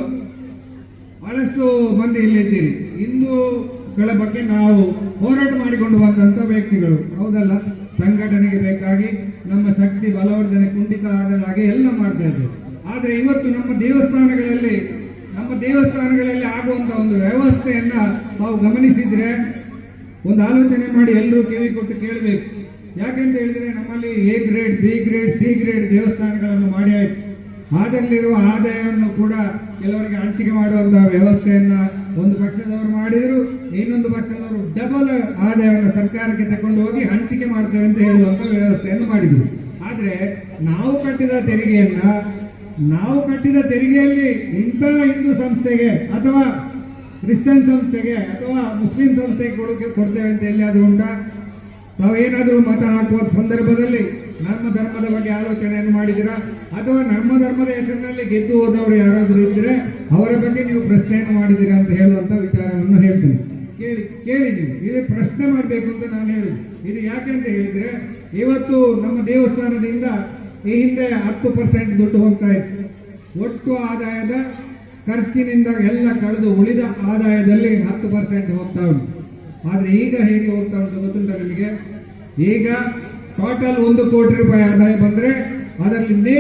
Speaker 4: ಬಹಳಷ್ಟು ಮಂದಿ ಇಲ್ಲಿದ್ದೀರಿ. ಹಿಂದೂಗಳ ಬಗ್ಗೆ ನಾವು ಹೋರಾಟ ಮಾಡಿಕೊಂಡು ಬಂದಂತ ವ್ಯಕ್ತಿಗಳು. ಹೌದಲ್ಲ? ಸಂಘಟನೆಗೆ ಬೇಕಾಗಿ ನಮ್ಮ ಶಕ್ತಿ, ಬಲವರ್ಧನೆ, ಕುಂಠಿತ ಆಗದ ಹಾಗೆ ಎಲ್ಲ ಮಾಡ್ತಾ ಇದ್ದೇವೆ ಆದರೆ ಇವತ್ತು ನಮ್ಮ ದೇವಸ್ಥಾನಗಳಲ್ಲಿ ನಮ್ಮ ದೇವಸ್ಥಾನಗಳಲ್ಲಿ ಆಗುವಂತ ಒಂದು ವ್ಯವಸ್ಥೆಯನ್ನು ನಾವು ಗಮನಿಸಿದ್ರೆ ಒಂದು ಆಲೋಚನೆ ಮಾಡಿ ಎಲ್ಲರೂ ಕಿವಿ ಕೊಟ್ಟು ಕೇಳಬೇಕು. ಯಾಕೆಂತ ಹೇಳಿದ್ರೆ ನಮ್ಮಲ್ಲಿ A grade, B grade, C grade ದೇವಸ್ಥಾನಗಳನ್ನು ಮಾಡಿ ಆಯಿತು. ಅದರಲ್ಲಿರುವ ಆದಾಯವನ್ನು ಕೂಡ ಕೆಲವರಿಗೆ ಹಂಚಿಕೆ ಮಾಡುವಂತಹ ವ್ಯವಸ್ಥೆಯನ್ನ ಒಂದು ಪಕ್ಷದವರು ಮಾಡಿದ್ರು, ಇನ್ನೊಂದು ಪಕ್ಷದವರು ಡಬಲ್ ಆದಾಯವನ್ನು ಸರ್ಕಾರಕ್ಕೆ ತಗೊಂಡು ಹೋಗಿ ಹಂಚಿಕೆ ಮಾಡ್ತೇವೆ ಅಂತ ಹೇಳುವಂತ ವ್ಯವಸ್ಥೆಯನ್ನು ಮಾಡಿದ್ರು. ಆದರೆ ನಾವು ಕಟ್ಟಿದ ತೆರಿಗೆಯನ್ನ, ನಾವು ಕಟ್ಟಿದ ತೆರಿಗೆಯಲ್ಲಿ ಇಂಥ ಹಿಂದೂ ಸಂಸ್ಥೆಗೆ ಅಥವಾ ಕ್ರಿಶ್ಚಿಯನ್ ಸಂಸ್ಥೆಗೆ ಅಥವಾ ಮುಸ್ಲಿಂ ಸಂಸ್ಥೆಗೆ ಕೊಡೋಕೆ ಕೊಡ್ತೇವೆ ಅಂತ ಎಲ್ಲಿಯಾದರೂ ಉಂಟಾ? ತಾವೇನಾದರೂ ಮತ ಹಾಕುವ ಸಂದರ್ಭದಲ್ಲಿ ನಮ್ಮ ಧರ್ಮದ ಬಗ್ಗೆ ಆಲೋಚನೆಯನ್ನು ಮಾಡಿದಿರಾ ಅಥವಾ ನಮ್ಮ ಧರ್ಮದ ಹೆಸರಿನಲ್ಲಿ ಗೆದ್ದು ಹೋದವರು ಯಾರಾದರೂ ಇದ್ದರೆ ಅವರ ಬಗ್ಗೆ ನೀವು ಪ್ರಶ್ನೆಯನ್ನು ಮಾಡಿದ್ದೀರಾ ಅಂತ ಹೇಳುವಂತ ವಿಚಾರವನ್ನು ಹೇಳ್ತೀನಿ. ಕೇಳಿ ಕೇಳಿದ್ದೀನಿ ಇದು ಪ್ರಶ್ನೆ ಮಾಡಬೇಕು ಅಂತ ನಾನು ಹೇಳಿದೆ ಇದು ಯಾಕೆ ಅಂತ ಹೇಳಿದ್ರೆ, ಇವತ್ತು ನಮ್ಮ ದೇವಸ್ಥಾನದಿಂದ ಈ ಹಿಂದೆ ಹತ್ತು ಪರ್ಸೆಂಟ್ ದುಡ್ಡು ಹೋಗ್ತಾ ಇತ್ತು. ಒಟ್ಟು ಆದಾಯದ ಖರ್ಚಿನಿಂದ ಎಲ್ಲ ಕಳೆದು ಉಳಿದ ಆದಾಯದಲ್ಲಿ ಹತ್ತು ಪರ್ಸೆಂಟ್ ಹೋಗ್ತಾ ಉಂಟು. ಆದರೆ ಈಗ ಹೇಗೆ ಹೋಗ್ತಾ ಉಂಟು ಗೊತ್ತುಂಟ ನಿಮಗೆ? ಈಗ ಟೋಟಲ್ ಒಂದು ಕೋಟಿ ರೂಪಾಯಿ ಆದಾಯ ಬಂದರೆ ಅದರಲ್ಲಿ